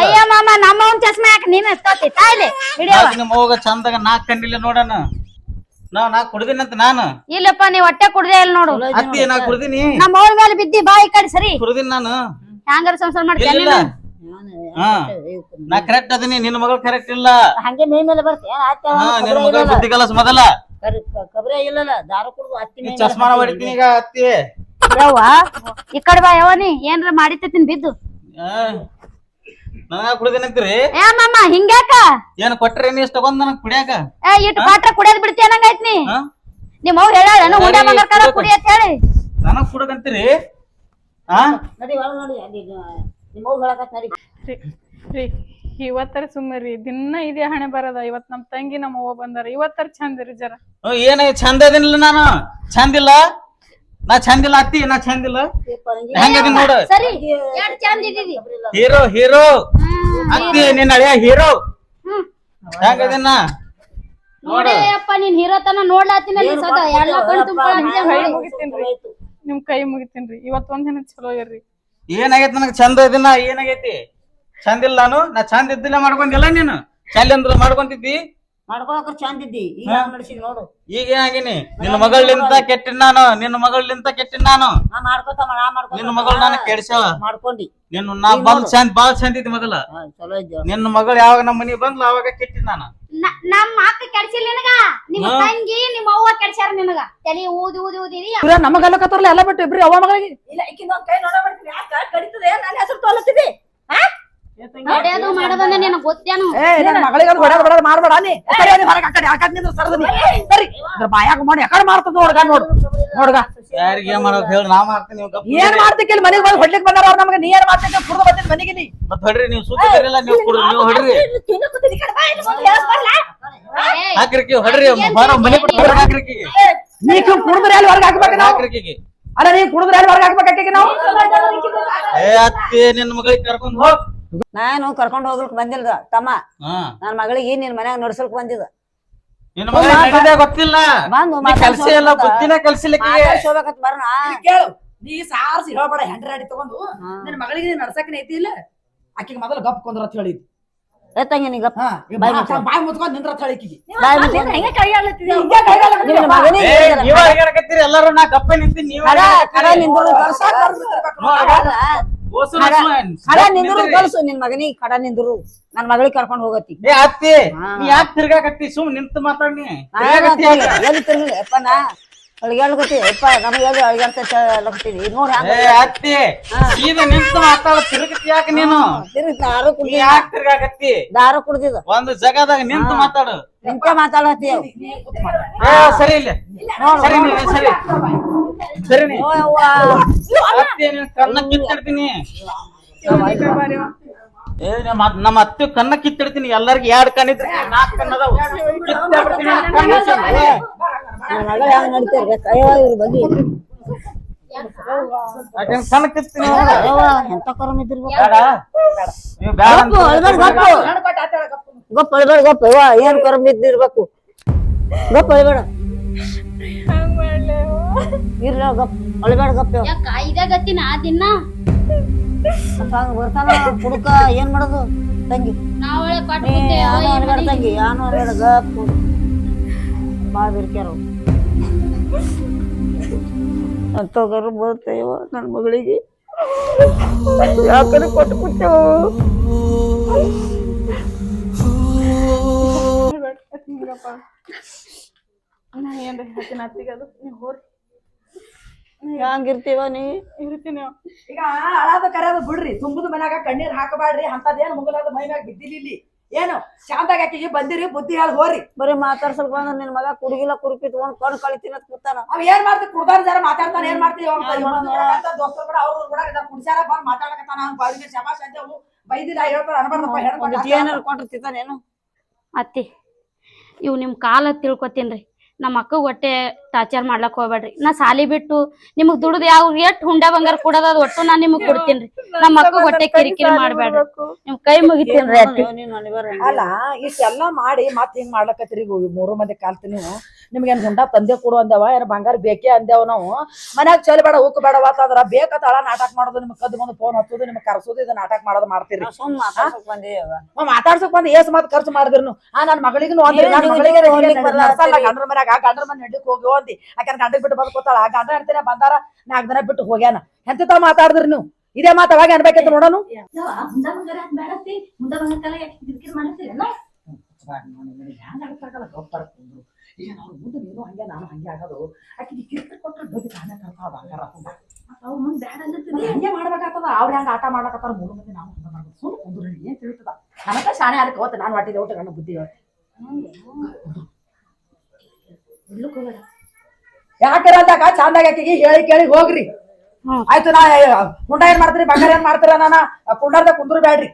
ಅಯ್ಯ ಮಾಮ ಚಸ್ಮಾ ಯಾಕೆ ನೀನ್ ತಾಯ್ಲೆ ನಿಮ್ಮ ಹೋಗ ಚಂದಾಗ ನಾಕ್ ಕಂಡಿಲ್ಲ ನೋಡಣ. ನಾ ನಾ ನಾನು. ಇಲ್ಲಪ್ಪ ನೀ ಹೊಟ್ಟೆ ಕುಡ್ದೆ ಇಲ್ಲ ನೋಡು. ಅತ್ತಿ ನಾ ಕುಡ್ದೀನಿ. ನಮ್ಮ ಅವ್ರ ಮೇಲೆ ಬಿದ್ದಿ ಬಾಯಿ ಕಡೆ ಸರಿ. ಕುಡ್ದೀನಿ ನಾನು. ಹ್ಯಾಂಗಾರ ಸಂಸಾರ ಮಾಡ್ತೀನಿ ಇಲ್ಲ ಹಾ. ನಾ ಕರೆಕ್ಟ್ ಅದೀನಿ ನಿನ್ನ ಮಗಳು ಕರೆಕ್ಟ್ ಇಲ್ಲ. ಹಂಗೆ ಮೈ ಮೇಲೆ ಬರ್ತೀಯ ನಿನ್ನ ಮಗಳು ಬುದ್ಧಿ ಕಲಸ್ ಮೊದಲ. ಕಬ್ರೆ ಇಲ್ಲಲ್ಲ ದಾರು ಕುಡ್ದು ಈ ಹೊಡಿತೀನಿ ಈಗ ಅತ್ತಿ. ಯವ್ವ ಈ ಕಡೆ ಬಾ ಯವ್ವ ನೀ ಏನ್ರ ಮಾಡಿತ್ತೇನ್ ಬಿದ್ದು. ನನಗ ಕುಡ್ದೀನಿ ಅಂತೀರಿ? ಏ ಮಾಮ ಹಿಂಗ್ಯಾಕ? ಏನ್ ಕೊಟ್ರಿ ನೀ ಇಷ್ಟ ಬಂದ್ ನನಗ್ ಕುಡಿಯಾಕ? ಏ ಇಟ್ ಪಾತ್ರ ಕುಡಿಯೋದ್ ಬಿಡ್ತಿ ಅನ್ನಂಗೈತ್ ನೀ? ಹಾ? ನಿಮ್ ಅವ್ರು ಹೇಳ ಹುಂಡ ಬಂಗಾರ ಕುಡಿ ಅಂತ ಹೇಳಿ. ನನಗ್ ಕುಡಕಂತೀರಿ ಹಾ? ನಡಿ ಒಳಗ್ ನೋಡಿ ಅಲ್ಲಿ ನಿಮ್ಮ ಹೋಗಿ ಹೇಳಕತ್ ನಡಿ. ರೀ ರೀ ಇವತ್ತರ ಸುಮ್ಮರಿ ದಿನ ಇದೆ ಹಣೆ ಬರದ ಇವತ್ ನಮ್ ತಂಗಿ ನಮ್ಮ ಅವ್ವ ಬಂದಾರ ಇವತ್ತರ ಚಂದ ರೀ ಜರ. ಏನ ಚಂದ ಅದಿನಿಲ್ಲ ನಾನು? ಚಂದಿಲ್ಲ ನಾ ಚಂದಿಲ್ಲ ಅತ್ತಿ ನಾ ಚಂದಿಲ್ಲ ಹೆಂಗದಿ ನೋಡು? ಸರಿ ಚಂದ ಇದೀವಿ ಹೀರೋ ಹೀರೋ. ಅತ್ತಿ ನಿನ್ನ ಅಳಿಯ ಹೀರೋ. ಹೆಂಗದಿನ ನೋಡೇ. ಅಪ್ಪ ನೀನ್ ಹೀರೋತನ ನೋಡ್ಲಾತಿನ ಸದ. ಎಲ್ಲ ಕಣ್ ತುಂಬ್ಕೊಳತ್ತಿದ್ದೆ ಕೈ ನೋಡಿ. ನಿಮ್ ಕೈ ಮುಗಿತೀನ್ರಿ ಇವತ್ ಒಂದ್ ದಿನ ಚಲೋ ಇರ್ರಿ. ಏನಾಗೈತಿ ನನಗೆ ಚಂದ ಇದನ್ನ ಏನಾಗೈತಿ? ಚಂದಿಲ್ಲ ನಾನು? ನಾ ಚಂದ ಇದ್ದಿಲ್ಲ ಮಾಡ್ಕೊಂಡಿಲ್ಲ ನೀನು? ಚಂದ ಮಾಡ್ಕೊಂತಿದ್ದಿ? ಮಾಡ್ಕೊಳಕ ಚಂದ ಇದ್ದಿ. ಈಗ ಮಾಡಿಸಿ ನಡ್ಸಿದ್ ನೋಡು. ಈಗ ಏನಾಗಿನಿ ನಿನ್ನ ಮಗಳಿಂದ ಕೆಟ್ಟಿನ ನಾನು. ನಿನ್ನ ಮಗಳಿಂದ ಕೆಟ್ಟಿನ ನಾನು. ನಾ ಮಾಡ್ಕೊತ ನಾ ಮಾಡ್ಕೊತ ನಿನ್ನ ಮಗಳು ನಾನು ಕೆಡ್ಸ್ಯಾವ. ಮಾಡ್ಕೊಂಡಿ. ನಿನ್ನ ನಾ ಬಂದ್. ಚಂದ ಬಾಳ ಚಂದ ಇದ್ದಿ ಮಗಳ. ಹಾ, ಚಲೋ ಇದ್ದ ನಿನ್ನ ಮಗಳು ಯಾವಾಗ ನಮ್ಮ ಮನೆಗೆ ಬಂದ್ಲ ಅವಾಗ ಕೆಟ್ಟಿನ ನಾನು. ನ- ನಮ್ಮ ಅಕ್ಕ ಕೆಡ್ಸಿಲ್ಲ ನಿನಗ? ನಿಮ್ಮ ಹಾ. ತಂಗಿ ನಿಮ್ಮ ಅವ್ವ ಕೆಡ್ಸ್ಯಾರ ನಿನಗ? ತಲೆ ಊದಿ ಊದಿ ಊದಿರಿ ಇವ್ರ ನಮಗಲ್ಲಕತ್ತಾರಲ್ಲ ಎಲ್ಲ ಬಿಟ್ಟು ಇಬ್ರಿ ಅವ ಮಗಳಿಗೆ. ಇಲ್ಲ ಈಕಿನ ಕೈ ನೋಡಬಿಡ್ತೀನಿ ಯಾಕ ಕಡಿತದೆ? ನನ್ನ ಹೆಸರು ತೊಲತ್ತಿದಿ ಹೊಡೆಯೋದು ಮಾಡೋದಂದ್ರೆ ನಿನಗ್ ಗೊತ್ತೇನು ಏ ನನ್ನ ಮಗಳಿಗೆ ಅದು ಹೊಡೆಯೋದು ಬಿಡೋದು ಮಾಡ್ಬೇಡ ನೀ ಸರಿ ನೀ ಹೊರಗೆ ಆ ಕಡೆ ಆ ಕಡೆ ನಿಂದ್ರು ಸರದಿ ಸರಿ ಇದ್ರ ಬಾಯಾಗ ಮಾಡಿ ಯಾಕಡೆ ಮಾಡ್ತದ ನೋಡ್ಗ ನೋಡು ನೋಡ್ಗ ಯಾರಿಗೆ ಏನ್ ಮಾಡೋಕ್ ಹೇಳಿ ನಾ ಮಾಡ್ತೀನಿ ನೀವು ಗಪ್ಪ ಏನ್ ಮಾಡ್ತಿಕ್ಕೆ ಇಲ್ಲಿ ಮನೆಗೆ ಬಂದು ಹೊಡ್ಲಿಕ್ ಬಂದಾರ ಅವ್ರ ನಮಗೆ ನೀ ಏನ್ ಮಾಡ್ತಿದ್ದೆ ಕುಡ್ದು ಬರ್ತೀನಿ ಮನೆಗೆ ನೀ ಮತ್ ಹೊಡ್ರಿ ನೀವು ನೀವು ಕುಡ್ರಿ ನೀವು ಹೊಡ್ರಿ ಏಯ್, ಹಾಕ್ರಿಕಿ ಹೊಡ್ರಿ ಹೊರ ಮನೆ ಬಿಟ್ಟು ಹೊರಗ್ ಹಾಕ್ರಿಕಿ ನೀ ಕುಡಿದ್ರೆ ಅಲ್ಲಿ ಹೊರಗೆ ಹಾಕ್ಬೇಕು ನಾವು ಹಾಕ್ರಿಕಿಗೆ ಅಲ್ಲ ನೀ ಕುಡಿದ್ರೆ ಅಲ್ಲಿ ಹೊರಗೆ ನಾವು ಏ ಅತ್ತಿ ನಿನ್ನ ಮಗಳಿಗೆ ಕರ್ಕೊಂಡು ಹೋಗ್ ನಾನು ಕರ್ಕೊಂಡ್ ಹೋಗ್ಲಿಕ್ ಬಂದಿಲ್ಲ ತಮ್ಮ. ಹಾ. ನನ್ನ ಮಗಳಿಗೆ ನಿನ್ ಮನ್ಯಾಗ ನಡ್ಸಲ್ಕ್ ಬಂದಿದ. ನಿನ್ನ ನಡೆದೇ ಗೊತ್ತಿಲ್ಲ? ಬಂದು ನೀ ಕಲ್ಸಿ ಎಲ್ಲ ಬುದ್ಧಿನ ಕಲ್ಸಿಲಿಕ್ಕೆ ಮಾತಾಡ್ಸೋಬೇಕಂತ ಬರೋಣ. ಕೇಳು ನೀ ಸಾರ್ಸಿ ಹೇಳ್ಬೇಡ ಹೆಂಡ್ರ ಅಡಿ ತಗೊಂಡು. ನಿನ್ನ ಮಗಳಿಗೆ ನೀನ್ ನಡ್ಸಕ್ಕೆ ಐತಿ ಇಲ್ಲ? ಆಕಿಗೆ ಮೊದಲು ಗಪ್ ಕೊಂದ್ರ ಅಂತ ಹೇಳಿದ್ ಏ ತಂಗಿ ನೀ ಗಪ್ಪ ಹಾ ಈ ಬಾಯ್ ಬಾ- ಮುಚ್ಕೊ. ಬಾಯ್ ಮುಚ್ಕೊಂಡ್ ನಿಂದ್ರ ತಳಿಕಿಗೆ ಬಾಯ್ ಮುಚ್ಕೊ. ಹೆಂಗ ಕೈ? ನಿನ್ನ ಮಗನಿಗೆ ಏ, ಹೇಳಿದ್ರ. ನೀವ ಹೇಳಕತ್ತೀರಿ ಎಲ್ಲಾರು ನಾ ಕಪ್ಪ ನಿಂತೀನಿ ನೀವ. ಖರ ನಿಂದ್ರು ಕಳ್ಸು ನಿನ್ ಮಗನಿಗೆ ಖಡ ನಿಂದ್ರು. ನನ್ ಮಗಳಿಗೆ ಕರ್ಕೊಂಡ್ ಹೋಗತ್ತಿ ಏ ಅತ್ತಿ. ನೀ ಯಾಕೆ ತಿರ್ಗಾಕತ್ತಿ? ಸುಮ್ ನಿಂತು ಮಾತಾಡ್ನಿ. ಎಲ್ಲಿ ತಿರ್ಗಿ ಅಪ್ಪ ನಾ ಅಳಿಗಾಡ್ಕತಿ ಅಪ್ಪ ನಮಗೆ ಎಲ್ಲಿ ಅಳಿಗಾಡ್ತೀನಿ ನೋಡಿ ಏ ಅತ್ತಿ ಸೀದಾ ನಿಂತು ಮಾತಾಡ ತಿರುಗತಿ ಯಾಕೆ ನೀನು? ತಿರುಗಿ ದಾರು ಕುಡಿ ಯಾಕ ತಿರ್ಗಾಕತ್ತಿ? ದಾರು ಕುಡ್ದಿದ ಒಂದು ಜಗದಾಗ ನಿಂತು ಮಾತಾಡು. ನಿಂತ ಮಾತಾಡತ್ತಿ ಏ ಸರಿ ಇಲ್ಲ. ಸರಿ ಸರಿ. ಸರಿ ನೀ ಅತ್ತಿ ನೀನ್ ಕನ್ನ ಕಿತ್ತಿಡ್ತೀನಿ. ಏ ನಮ್ಮ ನಮ್ಮ ಅತ್ತೆ ಕಣ್ಣ ಕಿತ್ತಿಡ್ತೀನಿ. ಎಲ್ಲರಿಗೂ ಎರಡ್ ಕಣ್ಣಿದ್ರೆ ನಾಲ್ಕು ಕಣ್ಣದಾವು ಕಣ್ಣ್ ಕಿತ್ತೀನಿ ಎಂತ ಕರಮ್ ಗಪ್ಪು? ಅಳ್ಬೇಡ ಗಪ್ಪು. ಗಪ್ಪ ಅಳ್ಬೇಡ ಗಪ್ಪ. ಯವ್ವ ಏನ್ ಕರಮ್ ಇದ್ದಿರ್ಬೇಕು? ಗಪ್ಪ ಅಳ್ಬೇಡ. ಇರ್ಲ ಗಪ್ ಅಳ್ಬೇಡ ಗಪ್ಪ. ಯಾಕ ಆ ದಿನ? ಹಂಗ್ ಬರ್ತಾನ ಕುಡುಕ ಏನ್ ಮಾಡೋದು? ತಂಗಿ. ನಾವಳೆ ನೀ ಯಾನು ಅನ್ಬೇಡ ತಂಗಿ ಯಾನು ಅನ್ಬೇಡ ಗಪ್ ಬಾ ಬಿರ್ಕ್ಯಾರ ಅಂತ ಗರ್ಭ ಬರ್ತೇವ ನನ್ನ ಮಗಳಿಗೆ. ಯಾಕಂದ್ರೆ ಕೊಟ್ಟು ಕೊಟ್ಟೆವು ನಾ ಏನ್ರಿ ಹೇಳ್ತೀನಿ ಅತ್ತಿಗೆ ಅದು? ನೀವು ಹೋರಿ ಹೆಂಗಿರ್ತೀವ ನೀ? ಇರ್ತೀನಿ ಈಗ ಅಳಾದ ಕರೆಯೋದು ಬಿಡ್ರಿ ತುಂಬದ ಮನ್ಯಾಗ ಕಣ್ಣೀರ್ ಹಾಕಬಾಡ್ರಿ ಅಂತದೇನ್ ಮುಗಲಾದ ಮೈ ಮ್ಯಾಗ ಬಿದ್ದಿಲ್ಲ ಇಲ್ಲಿ. ಏನು ಶಾಂತಾಗ ಆಕಿಗೆ ಬಂದಿರಿ ಬುದ್ಧಿ ಹೇಳಿ ಹೋರಿ. ಬರೀ ಮಾತಾಡ್ಸಲ್ ಬಂದ್ರ ನಿನ್ ಮಗ ಕುಡುಗಿಲ್ಲ ಕುರುಪಿ ತಗೊಂಡ್ ಕಣ್ ಕಳಿತೀನಿ ಅಂತ ಕೂತಾನ. ಅವ್ ಏನ್ ಮಾಡ್ತಿ ಕುಡ್ದಾರ ಜರ ಮಾತಾಡ್ತಾನ ಏನ್ ಮಾಡ್ತಿ ದೋಸ್ತರು ಕೂಡ ಅವ್ರು ಕೂಡ ಇದಾರ್ ಕುಡ್ಸ್ಯಾರ ಬಂದ್ ಮಾತಾಡಕತ್ತಾನ ಅವ್ನ ಬಾಳಿಗೆ ಶಬಾಷ್ ಅಂತ ಅವು ಬೈದಿಲ್ಲ ಹೇಳ್ತಾರ ಅನ್ಬಾರ್ದಪ್ಪ ಹೇಳ್ಕೊಂಡು ಏನಾರ ಕೊಂಡಿರ್ತಿದ್ದಾನೇನು ಅತ್ತಿ ಇವ್ ನಿಮ್ ಕಾಲ ತಿಳ್ಕೊತೀನ್ರಿ. ನಮ್ಮ ಅಕ್ಕ ಹೊಟ್ಟೆ ಟಾರ್ಚರ್ ಮಾಡ್ಲಕ್ ಹೋಗ್ಬೇಡ್ರಿ. ನಾ ಸಾಲಿ ಬಿಟ್ಟು ನಿಮಗ್ ದುಡ್ದು ಯಾವ ಎಷ್ಟ್ ಹುಂಡ ಬಂಗಾರ ಕೊಡೋದ್ ಅದ್ ಒಟ್ಟು ನಾ ನಿಮಗ್ ಕೊಡ್ತೀನ್ರಿ ನಮ್ಮ ಅಕ್ಕ ಹೊಟ್ಟೆ ಕಿರಿಕಿರಿ ಮಾಡ್ಬೇಡ್ರಿ. ನಿಮ್ ಕೈ ಮುಗಿತೀನ್ರಿ ನೀನ್ ಅನಿವಾರ್ಯ ಅಲ್ಲ ಇಷ್ಟೆಲ್ಲ ಮಾಡಿ ಮತ್ ಹಿಂಗ್ ಮಾಡ್ಲಕತ್ರಿ ಮೂರು ಮಂದಿ ಕಾಲ್ತಿ ನೀವು. ನಿಮ್ಗೇನ್ ಹುಂಡ ತಂದೆ ಕೊಡು ಅಂದವ ಏನ್ ಬಂಗಾರ ಬೇಕೇ ಅಂದೇವ್ ನಾವು. ಮನ್ಯಾಗ ಚಲಿ ಬೇಡ ಉಕ್ ಬೇಡ ಅಂತಂದ್ರ ಬೇಕತ್ತ ಅಳ ನಾಟಕ ಮಾಡೋದು ನಿಮ್ಗೆ ಕದ್ ಬಂದು ಫೋನ್ ಹತ್ತೋದು ನಿಮ್ಗೆ ಕರ್ಸೋದು ಇದು ನಾಟಕ ಮಾಡೋದು ಮಾಡ್ತೀರಿ. ಮಾತಾಡ್ಸಕ್ ಬಂದ್ ಏಸ್ ಮಾತ್ ಖರ್ಚು ಮಾಡಿದ್ರು ಆ ನನ್ ಮಗಳಿಗೂ ಅಂದ್ರೆ ಏನ್ ನನ್ ಗಂಡ್ರ ಮನ್ಯಾಗ ಗಂಡ್ರ ಮನೆ ನಡ್ಲಿಕ್ ಹೋಗಿ ಅಂದಿ ಯಾಕಂದ್ರೆ ಗಂಡ ಬಿಟ್ಟು ಬದುಕೋತಾಳ ಆ ಗಂಡ ಹೆಣ್ತಿನ ಬಂದಾರ ನಾಲ್ಕು ದಿನ ಬಿಟ್ಟು ಹೋಗ್ಯಾನ. ಎಂತ ಮಾತಾಡಿದ್ರಿ ನೀವು? ಇದೇ ಮಾತು ಅವಾಗ ಅನ್ಬೇಕಂತ ನೋಡೋನು? ಹಂಗೆ ಮಾಡ್ಬೇಕಾಗ್ತದ. ಅವ್ರ ಹೆಂಗೆ ಆಟ ಮಾಡಕತ್ತಾರ ಮೂರು ಮಂದಿ ನಾವು ಹಂಗ ಮಾಡ್ಬೇಕು. ಸುಮ್ಮನೆ ಕುಂದ್ರು ಏನ್ ತಿಳಿತದ? ನನಕ ಶಾಣೆ ಅದಕ್ಕೆ ಹೋತ ನಾನು ಹೊಟ್ಟಿದೆ ಬುದ್ಧಿ ಹೇಳ್ತೆ. ಯಾಕರ ಅಂದಾಗ ಚಂದಾಗ ಆಕಿಗೆ ಹೇಳಿ ಕೇಳಿ ಹೋಗ್ರಿ. ಆಯ್ತು ನಾ ಕುಂಡ ಏನ್ ಮಾಡ್ತೀರಿ? ಬಂಗಾರ ಏನ್ ಮಾಡ್ತೀರ ನಾನ? ಕುಂಡಾರ್ದ ಕುಂದ್ರು ಬ್ಯಾಡ್ರಿ.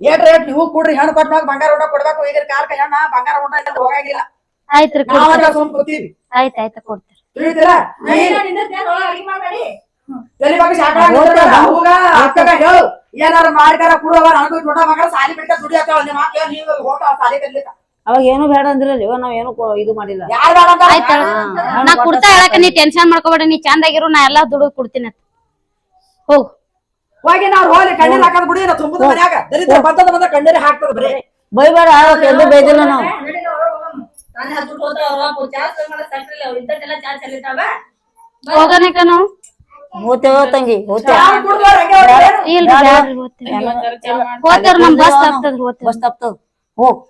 ಏಟ್ ರೇಟ್ ನೀವು ಕೊಡ್ರಿ? ಹೆಣ್ಣು ಕೊಟ್ಟಾಗ ಬಂಗಾರ ಉಂಡ ಕೊಡ್ಬೇಕು. ಈಗ ಕಾಲಕ್ಕೆ ಹೆಣ್ಣ ಬಂಗಾರ ಉಂಡ ಹೋಗಿಲ್ಲ ಹೋಗಂಗಿಲ್ಲ. ಆಯ್ತ್ರಿ ನಾವ್ ಸುಮ್ ಕೂತೀವಿ. ಆಯ್ತ್ ಆಯ್ತ ಕೊಡ್ತೀರಿ ತಿಳಿತೀರಾ ತಲೆ ಬಗ್ಗೆ ಶಾಖ ಅಕ್ಕಗ ಹೇಳು. ಏನಾರ ಮಾಡ್ಕಾರ ಕುಡುವ ನನಗೂ ದೊಡ್ಡ ಮಗಳ ಸಾಲಿ ಬಿಟ್ಟ ದುಡಿಯತ್ತಾಳ. ನಿಮ್ಮ ಹೋಗ ಏನ್ ಹಿಂಗ ಸಾಲಿ ಕಲಿತ ಅವಾಗ ಏನು ಬೇಡ ಅಂದ್ರಲ್ಲ ನಾವ್ ಏನು ಇದು ಮಾಡಿಲ್ಲ. ಯಾರ್ ಬೇಡ ಅಂತಾರ? ಆಯ್ತ ನಾ ಕುಡ್ತಾ ಹೇಳಕ ನೀ ಟೆನ್ಷನ್ ಮಾಡ್ಕೋಬೇಡ ನೀ ಚಂದಾಗಿರು ನಾ ಎಲ್ಲಾ ದುಡ್ಡು ಕೊಡ್ತೀನಿ ಅಂತ. ಹೋಗ್. ಹೋಗಿ ನಾವ್ ಹೋಗಿ ಕಣ್ಣೀರ್ ಹಾಕದ್ ಬಿಡಿ ನಾ ತುಂಬದ ಮನ್ಯಾಗ. ದರಿದ್ರ ಬಂದದ ಬಂದ ಕಣ್ಣೀರ್ ಹಾಕ್ತದ ಬರೀ. ಬೈಬೇಡ ಎಲ್ಲೂ ಬೈದಿಲ್ಲ ನಾವು. ಹೋಗನಕ ನಾವು. ಹೋತೇವ ತಂಗಿ? ಹೋತೇವ? ಇಲ್ರಿ ನಮ್ ಬಸ್ ತಪ್ತದ ಹೋಗ್.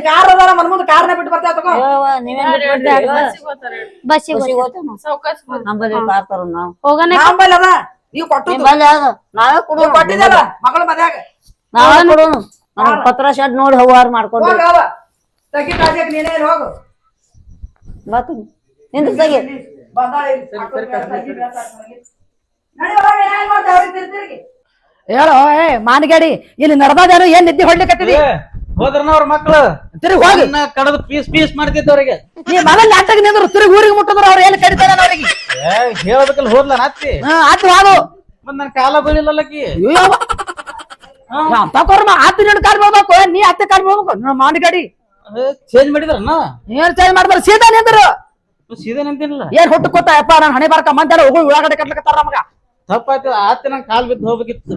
ಕಾರ್ ಅದಾರ ಮನ್ ಮುಂದೆ ಕಾರ್ನ ಬಿಟ್ಟು ಬರ್ತಾ ತಗೋ ನಂಬಲ್ ನಾವು. ಅದ. ಕೊಟ್ಟು ನಾವೇ ಕೊಡೋಣ. ಕೊಟ್ಟಿದ್ದಲ್ಲ ಮಗಳ ಮದ್ಯಾಗ. ನಾವೇ ಪತ್ರ ಶೆಡ್ ನೋಡಿ ಹವಾರ್ ಮಾಡ್ಕೊಂಡು ತಗಿ ನೀನೇ ಹೋಗು. ತೆಗಿ. ಹೇಳೋ ಏ ಮಾನಗೇಡಿ ಇಲ್ಲಿ ನಡ್ದಾದೇನು ಏನ್ ನಿದ್ದೆ ಹೊಡ್ಲಿಕತ್ತಿದಿ ಹೋದ್ರನ ಅವ್ರ ಮಕ್ಳು? ತಿರುಗಿ ಹೋಗಿ. ಕಡದ ಪೀಸ್ ಪೀಸ್ ಮಾಡ್ತಿದ್ದವ್ರಿಗೆ. ನೀ ಮನೆ ನೆಟ್ಟಗ್ ನಿಂದ್ರು ತಿರುಗಿ ಊರಿಗೆ ಮುಟ್ಟಿದ್ರು ಅವ್ರು ಏನು ಕಡಿತಾರ ಅವ್ರಿಗೆ ಏ ಹೇಳದಕ್ಕಲ್ಲಿ ಹೋದ್ಲ ನಾತಿ ಹಾ ಹೋಗು ಮತ್ ನನ್ ಕಾಲ ಬೀಳಿಲ್ಲಲ್ಲಕಿ ಅಂತ ಕೊರ್ಮ ಆತು ನಿನ್ ಕಾಲ್ ಹೋಗ್ಬೇಕು ನೀ ಅತ್ತೆ ಕಾಲ್ ಹೋಗ್ಬೇಕು ನಮ್ಮ ಮಾನಗಾಡಿ ಚೇಂಜ್ ಮಾಡಿದ್ರನ್ನ ಏನ್ ಚೇಂಜ್ ಮಾಡ್ತಾರ ಸೀದಾ ನಿಂದ್ರು. ಸೀದಾ ನಿಂತಿಲ್ಲ ಏನ್ ಹುಟ್ಟು ಕೊತ್ತ ಯಪ್ಪ ನಾನು ಹಣೆ ಬಾರ್ಕ ಮಂತಾರ ಹೋಗಿ ಉಳ್ಳಾಗಡ್ಡೆ ಕಟ್ಲಕತ್ತಾರ ನಮಗ. ತಪ್ಪಾಯ್ತು ಆತ ನಂಗ್ ಕಾಲ್ ಬಿದ್ದು ಹೋಗ್ಬೇಕಿತ್ತು.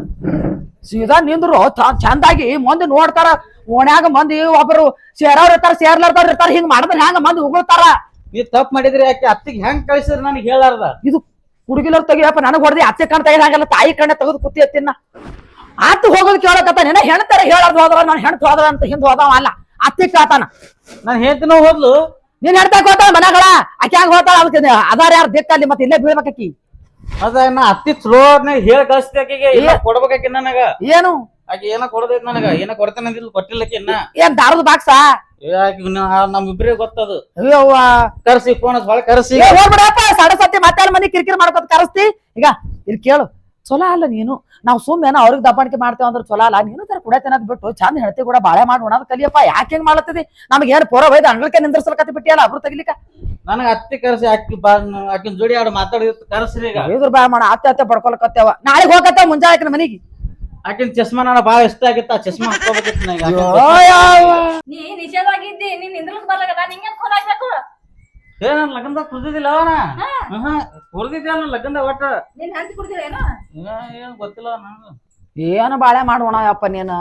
ಸೀದಾ ನಿಂದ್ರು ಚಂದಾಗಿ ಮುಂದೆ ನೋಡ್ತಾರ ಓಣ್ಯಾಗ ಮಂದಿ ಒಬ್ರು ಸೇರವ್ರ ಇರ್ತಾರ ಸೇರ್ಲಾರ್ದವ್ರ ಇರ್ತಾರ ಹಿಂಗ್ ಮಾಡಿದ್ರೆ ಹೆಂಗ ಮಂದಿ ಉಗುಳ್ತಾರ? ನೀ ತಪ್ಪು ಮಾಡಿದ್ರಿ ಯಾಕೆ ಅತ್ತಿಗೆ ಹೆಂಗ್ ಕಳಿಸಿದ್ರೆ ನನಗೆ ಹೇಳಾರ್ದ ಹುಡುಗಿಲವ್ರು ತೆಗಿಯಪ್ಪ ನನಗ್ ಹೊಡೆದಿ ಅತ್ತೆ ಕಣ್ ಹಾಗೆಲ್ಲ ತಾಯಿ ಕಣ್ಣ ತೆಗೆದು ಕುತ್ತಿ ಎತ್ತಿನ. ಆತ ಹೋಗೋದು ಕೇಳಕತ್ತ ನಿನ್ನ ಹೆಣ್ತಾರ ಹೇಳಾರ್ದು ಹೋದ್ರ ನಾನು ಹೆಣ್ ಹೋದ್ರ ಅಂತ ಹಿಂದ್ ಹೋದವ ಅಲ್ಲ ಅತ್ತೆ ಕೇಳ್ತಾನ. ನಾನು ಹೇಳ್ತೀನೋ ಹೋದ್ಲು. ನೀನ್ ಹೆಣ್ತಾಕ ಹೋತಾಳ ಮನೆಗಳ ಆಕೆ ಹಂಗ ಹೋತಾಳ ಅದಕ್ಕೆ ಅದಾರ ಯಾರು ದಿಕ್ಕಲ್ಲಿ ಮತ್ತೆ ಇಲ್ಲೇ ಬೀಳ್ಬೇಕಿ ಅದ ನಾ ಅತ್ತಿ ಸ್ಲೋ ಹೇಳಿ ಕಳಿಸ್ತಿ ಆಕಿಗೆ ಇಲ್ಲ ಕೊಡ್ಬೇಕಾಕಿ ನನಗ. ಏನು? ಆಕಿ ಏನ ಕೊಡದೈತ್ ನನಗ? ಏನ ಕೊಡ್ತೇನೆ ಅಂದಿಲ್ಲ ಕೊಟ್ಟಿಲ್ಲಕಿ ಇನ್ನ? ಏನ್ ದಾರದ ಬಾಕ್ಸ? ನಮ್ಮಿಬ್ರಿಗೆ ಗೊತ್ತದು. ಅಯ್ಯವ್ವ. ಕರ್ಸಿ ಫೋನ್ ಹೊಳೆ ಕರ್ಸಿ. ಹೋಗ್ಬಿಡಪ್ಪ ಸಾಡೆ ಸತಿ ಮಾತಾಡ ಮನಿ ಕಿರಿಕಿರಿ ಮಾಡ್ಕೊತ ಕರೆಸ್ತಿ. ಈಗ ಇಲ್ಲಿ ಕೇಳು ಚಲೋ ಅಲ್ಲ ನೀನು? ನಾವು ಸುಮ್ಮನೆ ಅವ್ರಿಗೆ ದಬ್ಬಾಣಿಕೆ ಮಾಡ್ತೇವೆ ಅಂದ್ರೆ ಚೊಲೋ ಅಲ್ಲ. ನೀನು ತರ ಕುಡಿಯತೇನದ್ ಬಿಟ್ಟು ಚಂದ ಹೆಣ್ತಿ ಕೂಡ ಬಾಳೆ ಮಾಡಿ ಉಣದ್ ಕಲಿಯಪ್ಪ. ಯಾಕೆ ಹೆಂಗ್ ಮಾಡತ್ತದಿ ನಮ್ಗೆ ಏನ್ ಪೂರ ಒಯ್ದು ಅಂಗಳಕ್ಕೆ ನಿಂದ್ರಸಲ್ಕತ್ತಿ ಬಿಟ್ಟಿಯಲ್ಲ ಅವ್ರು ತೆಗಿಲಿಕ್ಕ? ನನಗ ಅತ್ತಿ ಕರೆಸಿ ಆಕಿ ಬಾ ಆಕಿನ ಜೋಡಿ ಆಡು ಮಾತಾಡಿ ಕರೆಸ್ರಿ ಈಗ. ರೂಪಾಯಿ ಮಾಡ ಅತ್ತೆ ಅತ್ತೆ ಪಡ್ಕೊಳಕತ್ತೇವ. ನಾಳೆಗೆ ಹೋಗತ್ತ ಮುಂಜಾನೆ ಮನಿಗೆ. ಆಕಿನ ಚಸ್ಮಾ ನಾನು ಬಾಳ ಇಷ್ಟ ಆಗಿತ್ತ ಆ ಚಸ್ಮಾ ಹಾಕೋಬೇಕಿತ್ತು. ಯವ್ವ. ನೀ ನಿಷೇಧಾಗಿದ್ದಿ ನೀನ್ ನಿಂದ್ರಕ್ ಬರ್ಲಾಗದ ನಿಂಗೇನ್ ಫೋನ್ ಹಾಕ್ಬೇಕು ಏ ನನ್ ಲಗ್ನದಾಗ ಕುಡ್ದಿದ್ದಿಲ್ಲ ಅವನ? ಕುಡ್ದಿದ್ದೆ ಅವ್ನ ಲಗ್ನದ ಒಟ್ಟ. ನೀನ್ ಹಂತ ಕುಡ್ದಿಲ್ಲ ಏನೋ? ಏನ್ ಗೊತ್ತಿಲ್ಲ ನನಗ ಏನು ಬಾಳೆ ಮಾಡೋಣ ಯಪ್ಪ ನೀನು?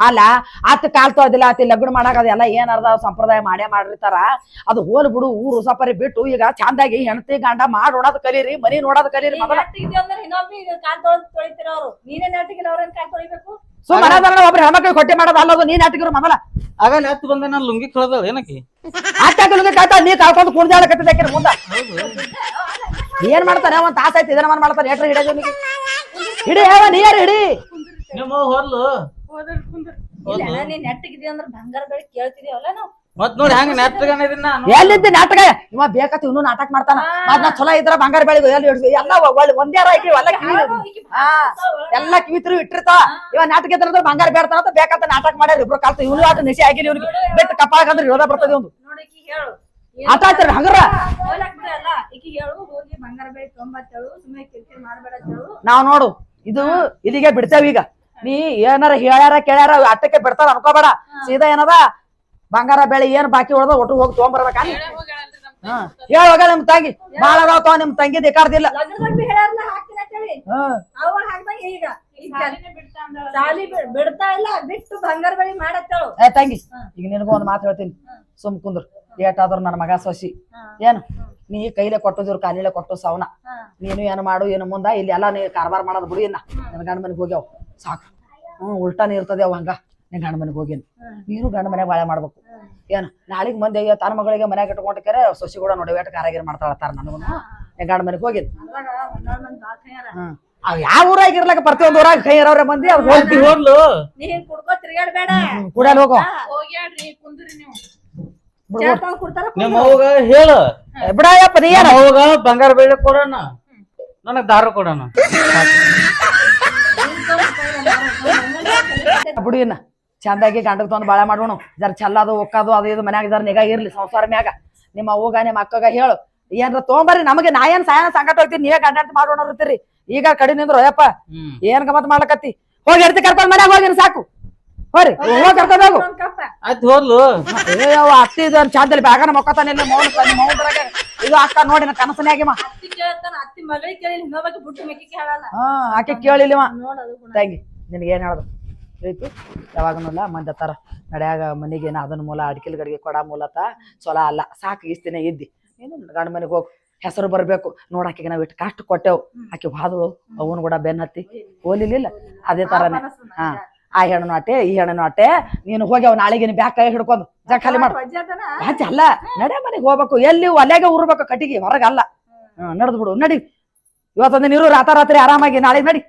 ಅಲ್ಲ ಅತ್ತ ಕಾಲ್ ತೊಳ್ದಿಲ್ಲ ಅತ್ತ ಲಗ್ನ ಮಾಡಾಕ ಅದೆಲ್ಲ ಏನರ್ದ ಅರ್ಧ ಸಂಪ್ರದಾಯ ಮಾಡೇ ಮಾಡಿರ್ತಾರ? ಅದು ಹೋಲ್ ಬಿಡು ಊರು ಸಪರಿ ಬಿಟ್ಟು ಈಗ ಚಂದಾಗಿ ಹೆಣ್ತಿ ಗಾಂಡ ಮಾಡಿ ಉಣೋದ್ ಕಲೀರಿ ಮನಿ ನೋಡೋದ್ ಕಲೀರಿ ಸುಮ್ಮನೆ ಒಬ್ರು ಹೆಣ್ಮಕ್ಳಿಗೆ ಹೊಟ್ಟೆ ಮಾಡೋದು ಅಲ್ಲೋದು ನೀನ್ ಅಟ್ಟಿಗಿರು ಮೊದಲ ಆಗಲ್ಲ ಹತ್ತು ಬಂದ ನಾನು ಲುಂಗಿ ಕಳ್ದಳ ಏನಕಿ ಲುಂಗಿ ಕಾಯ್ತಾ ನೀ ಕಳ್ಕೊಂಡು ಕುಣಿದಾಳ ಕಟ್ಟಿದಾಕಿರ ಮುಂದ? ಏನ್ ಮಾಡ್ತಾನೆ ಒಂದ್ ತಾಸ ಆಯ್ತು ಇದನ್ನ ಮಾಡ್ತಾರೆ ಹೇಳ್ರಿ ಹಿಡಿಯೋದು ಹಿಡಿ ಹೇಳ ನೀ ಯಾರು ಹಿಡಿ? ನಿಮ್ಮ ಅಂದ್ರೆ ಬಂಗಾರ ಬೆಳಿ ಕೇಳ್ತಿದೀವಲ್ಲ ನಾವು? ಮತ್ ನೋಡಿ ಹಂಗ ನೆಟ್ಟಗನ ಇದನ್ನ ಎಲ್ಲಿದ್ದ ನಾಟಕ? ಇವ ಬೇಕತ್ ಇವನು ನಾಟಕ ಮಾಡ್ತಾನ. ಮತ್ ನಾ ಚಲೋ ಇದ್ರ ಬಂಗಾರ ಬೆಳಿಗ್ಗೆ ಎಲ್ಲಿ ಹಿಡ್ದು? ಎಲ್ಲ ಒಳ್ಳೆ ಒಂದೇ ಆಯ್ತು ಎಲ್ಲ ಕಿವಿ ಹಾ. ಎಲ್ಲ ಕಿವಿ ತಿರು ಇಟ್ಟಿರ್ತಾವ. ಇವ ನಾಟಕ ಇದ್ರ ಬಂಗಾರ ಬೇಡ್ತಾನ ಅಂತ ಬೇಕಂತ ನಾಟಕ ಮಾಡ್ಯಾರ. ಇಬ್ರು ಕಾಲ್ತ. ಇವನು ಆಟ ನೆಸಿ ಆಗಿಲ್ಲ ಇವ್ರಿಗೆ ಬೆಟ್ಟ ಕಪ್ಪಾಗ ಅಂದ್ರೆ ಇರೋದ ಬರ್ತದೆ ಒಂದು ಆಟ ಆಡ್ತಾರ ಹಂಗಾರ? ನಾವ್ ನೋಡು ಇದು ಇಲ್ಲಿಗೆ ಬಿಡ್ತೇವ ಈಗ. ನೀ ಏನಾರ ಹೇಳ್ಯಾರ ಕೇಳ್ಯಾರ ಅಟ್ಟಕ್ಕೆ ಬಿಡ್ತಾರ ಅನ್ಕೋಬೇಡ. ಸೀದಾ ಏನದ? ಬಂಗಾರ ಬೆಳೆ ಏನ್ ಬಾಕಿ ಉಳ್ದ ಒಟ್ಟು ಹೋಗಿ ತೊಗೊಂಬರ್ಬೇಕ ಹಾ. ಹೇಳುವಾಗ ನಿಮ್ ತಂಗಿ. ಬಾಳ ಅದಾವ ನಿಮ್ ತಂಗಿ ದಿಕ್ಕಾರ್ದಿಲ್ಲ ತಂಗಿ ಈಗ ನಿನಗೂ ಒಂದ್ ಮಾತು ಹೇಳ್ತೀನಿ. ಸುಮ್ ಕುಂದ್ರ. ಏಟಾದ್ರು ನನ್ನ ಮಗ ಸೊಸಿ. ಏನು? ನೀ ಕೈಲೆ ಕೊಟ್ಟದಿವ್ರು ಕಾಲಿಲೆ ಕೊಟ್ಟು ಸವನ. ನೀನು ಏನು ಮಾಡು ಏನು ಮುಂದ ಇಲ್ಲಿ ಎಲ್ಲ ನೀ ಕಾರ್ಬಾರ್ ಮಾಡೋದು ಬಿಡಿ ಇನ್ನ. ನನ್ನ ಗಂಡ ಮನೆಗೆ ಹೋಗ್ಯಾವ. ಸಾಕು. ಹ್ಞೂ ಉಲ್ಟಾನೇ ಇರ್ತದೆ ಅವ ಹಂಗ. ನಿನ್ ಗಂಡ ಮನೆಗೆ ಹೋಗಿನ. ನೀನು ಗಂಡ ಮನೆಗೆ ಬಾಳೆ ಮಾಡ್ಬೇಕು. ಏನು? ನಾಳೆಗೆ ಮಂದಿ ಅಯ್ಯೋ ತನ್ನ ಮಗಳಿಗೆ ಮನೆಗೆ ಇಟ್ಕೊಂಡ್ಕರೆ ಸೊಸಿ ಕೂಡ ನೋಡಿ ಏಟ್ ಕಾರಾಗಿರ್ ಮಾಡ್ತಾಳತ್ತಾರ ನನಗೂ ನಿನ್ ಗಂಡ ಮನೆಗೆ ಹೋಗಿನ. ಅವ್ ಯಾವ ಊರಾಗ ಇರ್ಲಕ ಪ್ರತಿಯೊಂದು ಊರಾಗ ಕೈ ಇರೋರೆ ಮಂದಿ? ಅವ್ರು ಹೋಗ್ತಿ ಹೋಗ್ಲು. ಹೋದ್ಲು ನೀ ಹಿಂಗ್ ಕುಡ್ಕೋ ತಿರ್ಗಾಡ್ಬೇಡ ಕುಡಿಯಲ್ ಹೋಗೋ. ಹೋಗ್ಯಾಡ್ರಿ ಕುಂದ್ರಿ ನೀವು. ಚಾ ತಗೊಂಡ್ ಕೊಡ್ತಾರ ನಿಮ್ಮ ಅವ್ಗ ಹೇಳು. ಬಿಡಯಪ್ಪ ನೀ ಏನ ಅವ್ಗ ಬಂಗಾರ ಬೆಳ್ಳಿ ಕೊಡೋಣ. ನನಗ್ ದಾರ ಕೊಡೋಣ. ಬಿಡುವಿನ ಚಂದಾಗಿ ಗಂಡಗ್ ತೊಂದ್ ಬಾಳೆ ಮಾಡೋಣ ಜರ ಚಲ್ಲದು ಒಕ್ಕದು ಅದು ಇದು ಮನ್ಯಾಗ ಜರ ನಿಗಾ ಇರ್ಲಿ ಸಂಸಾರ ಮ್ಯಾಗ. ನಿಮ್ಮ ಅವ್ವಗ ನಿಮ್ಮ ಅಕ್ಕಗ ಹೇಳು. ಏನ್ರ ತೊಗೊಂಬರ್ರಿ ನಮಗೆ ನಾ ಏನ್ ಸಾಯನ ಸಂಕಟ ಹೋಗ್ತೀನಿ ನೀವೇ ಗಂಡ ಮಾಡೋಣ ಇರ್ತೀರಿ. ಈಗ ಕಡಿ ನಿಂದ್ರು ಅಯ್ಯಪ್ಪ ಏನ್ ಗಮತ್ ಮಾಡ್ಲಕತ್ತಿ? ಹೋಗಿ ಎಡ್ತಿ ಕರ್ಕೊಂಡ್ ಮನ್ಯಾಗ ಹೋಗಿನ ಸಾಕು. ಹೋರಿ ಹೋಗಿ ಕರ್ಕೊಂಡ್ ಹೋಗು. ಆಯ್ತು ಹೋದ್ಲು. ಅಯ್ಯೋ ಅತ್ತಿ ಇದು ಚಂದಲ್ಲಿ ಬ್ಯಾಗನ ಮೊಕ್ಕತಾನಿಲ್ಲ ಮೌನ ಮೌನದ್ರಾಗ ಇದು ಅಕ್ಕ ನೋಡಿ ನಾ ಕನಸನ್ಯಾಗಿ ಮಾ ಅತ್ತಿ ಕೇಳ್ತಾನ ಅತ್ತಿ ಮಗಳಿಗೆ ಕೇಳಿ ಇನ್ನೊಬ್ಬಾಕಿ ಬುಟ್ಟು ಮೆಕ್ಕಿಗೆ ಹೇಳಲ್ಲ ಹಾ ಆಕೆ ಕೇಳಿಲ್ಲವ ತಂಗಿ ನಿನಗೆ ಏನ್ ಹೇಳೋದು? ಪ್ರೀತಿ? ಯಾವಾಗನಲ್ಲ ಮಂದಿ ತರ ನಡ್ಯಾಗ ಮನೆಗೆ ಏನ ಅದನ್ನ ಮೂಲ ಅಡ್ಕಿಲ್ ಗಡಿಗೆ ಕೊಡ ಮೂಲತ ಸೊಲ ಅಲ್ಲ. ಸಾಕು ಇಷ್ಟಿನ ಇದ್ದಿ. ಏನು ಗಂಡ ಮನೆಗೆ ಹೋಗು. ಹೆಸರು ಬರ್ಬೇಕು. ನೋಡಾಕಿಗೆ ನಾವ್ ಇಟ್ಟು ಕಷ್ಟ ಕೊಟ್ಟೆವು. ಆಕೆ ಹಾದಳು ಅವನು ಕೂಡ ಬೆನ್ನತ್ತಿ. ಹೋಲಿಲಿಲ್ಲ. ಅದೇ ತರನೇ. ಹಾ. ಆ ಹೆಣ್ಣು ಅಟ್ಟೆ ಈ ಹೆಣ್ಣು ಅಟ್ಟೆ ನೀನು ಹೋಗಿ ಅವ್ನ ನಾಳೆಗೆ ಬ್ಯಾಕ್ ಕೈ ಹಿಡ್ಕೊಂಡು ಜಾಗ ಖಾಲಿ ಮಾಡು. ಆಚೆ ಅಲ್ಲ ನಡೆ ಮನೆಗೆ ಹೋಗ್ಬೇಕು. ಎಲ್ಲಿ ಒಲೆಗೆ ಉರ್ಬೇಕು ಕಟ್ಟಿಗೆ ಹೊರಗಲ್ಲ. ಹ್ಮ್ ನಡೆದ್ ಬಿಡು ನಡಿ. ಇವತ್ತೊಂದು ನೀರು ರಾತಾರಾತ್ರಿ ಆರಾಮಾಗಿ ನಾಳೆ ನಡಿ.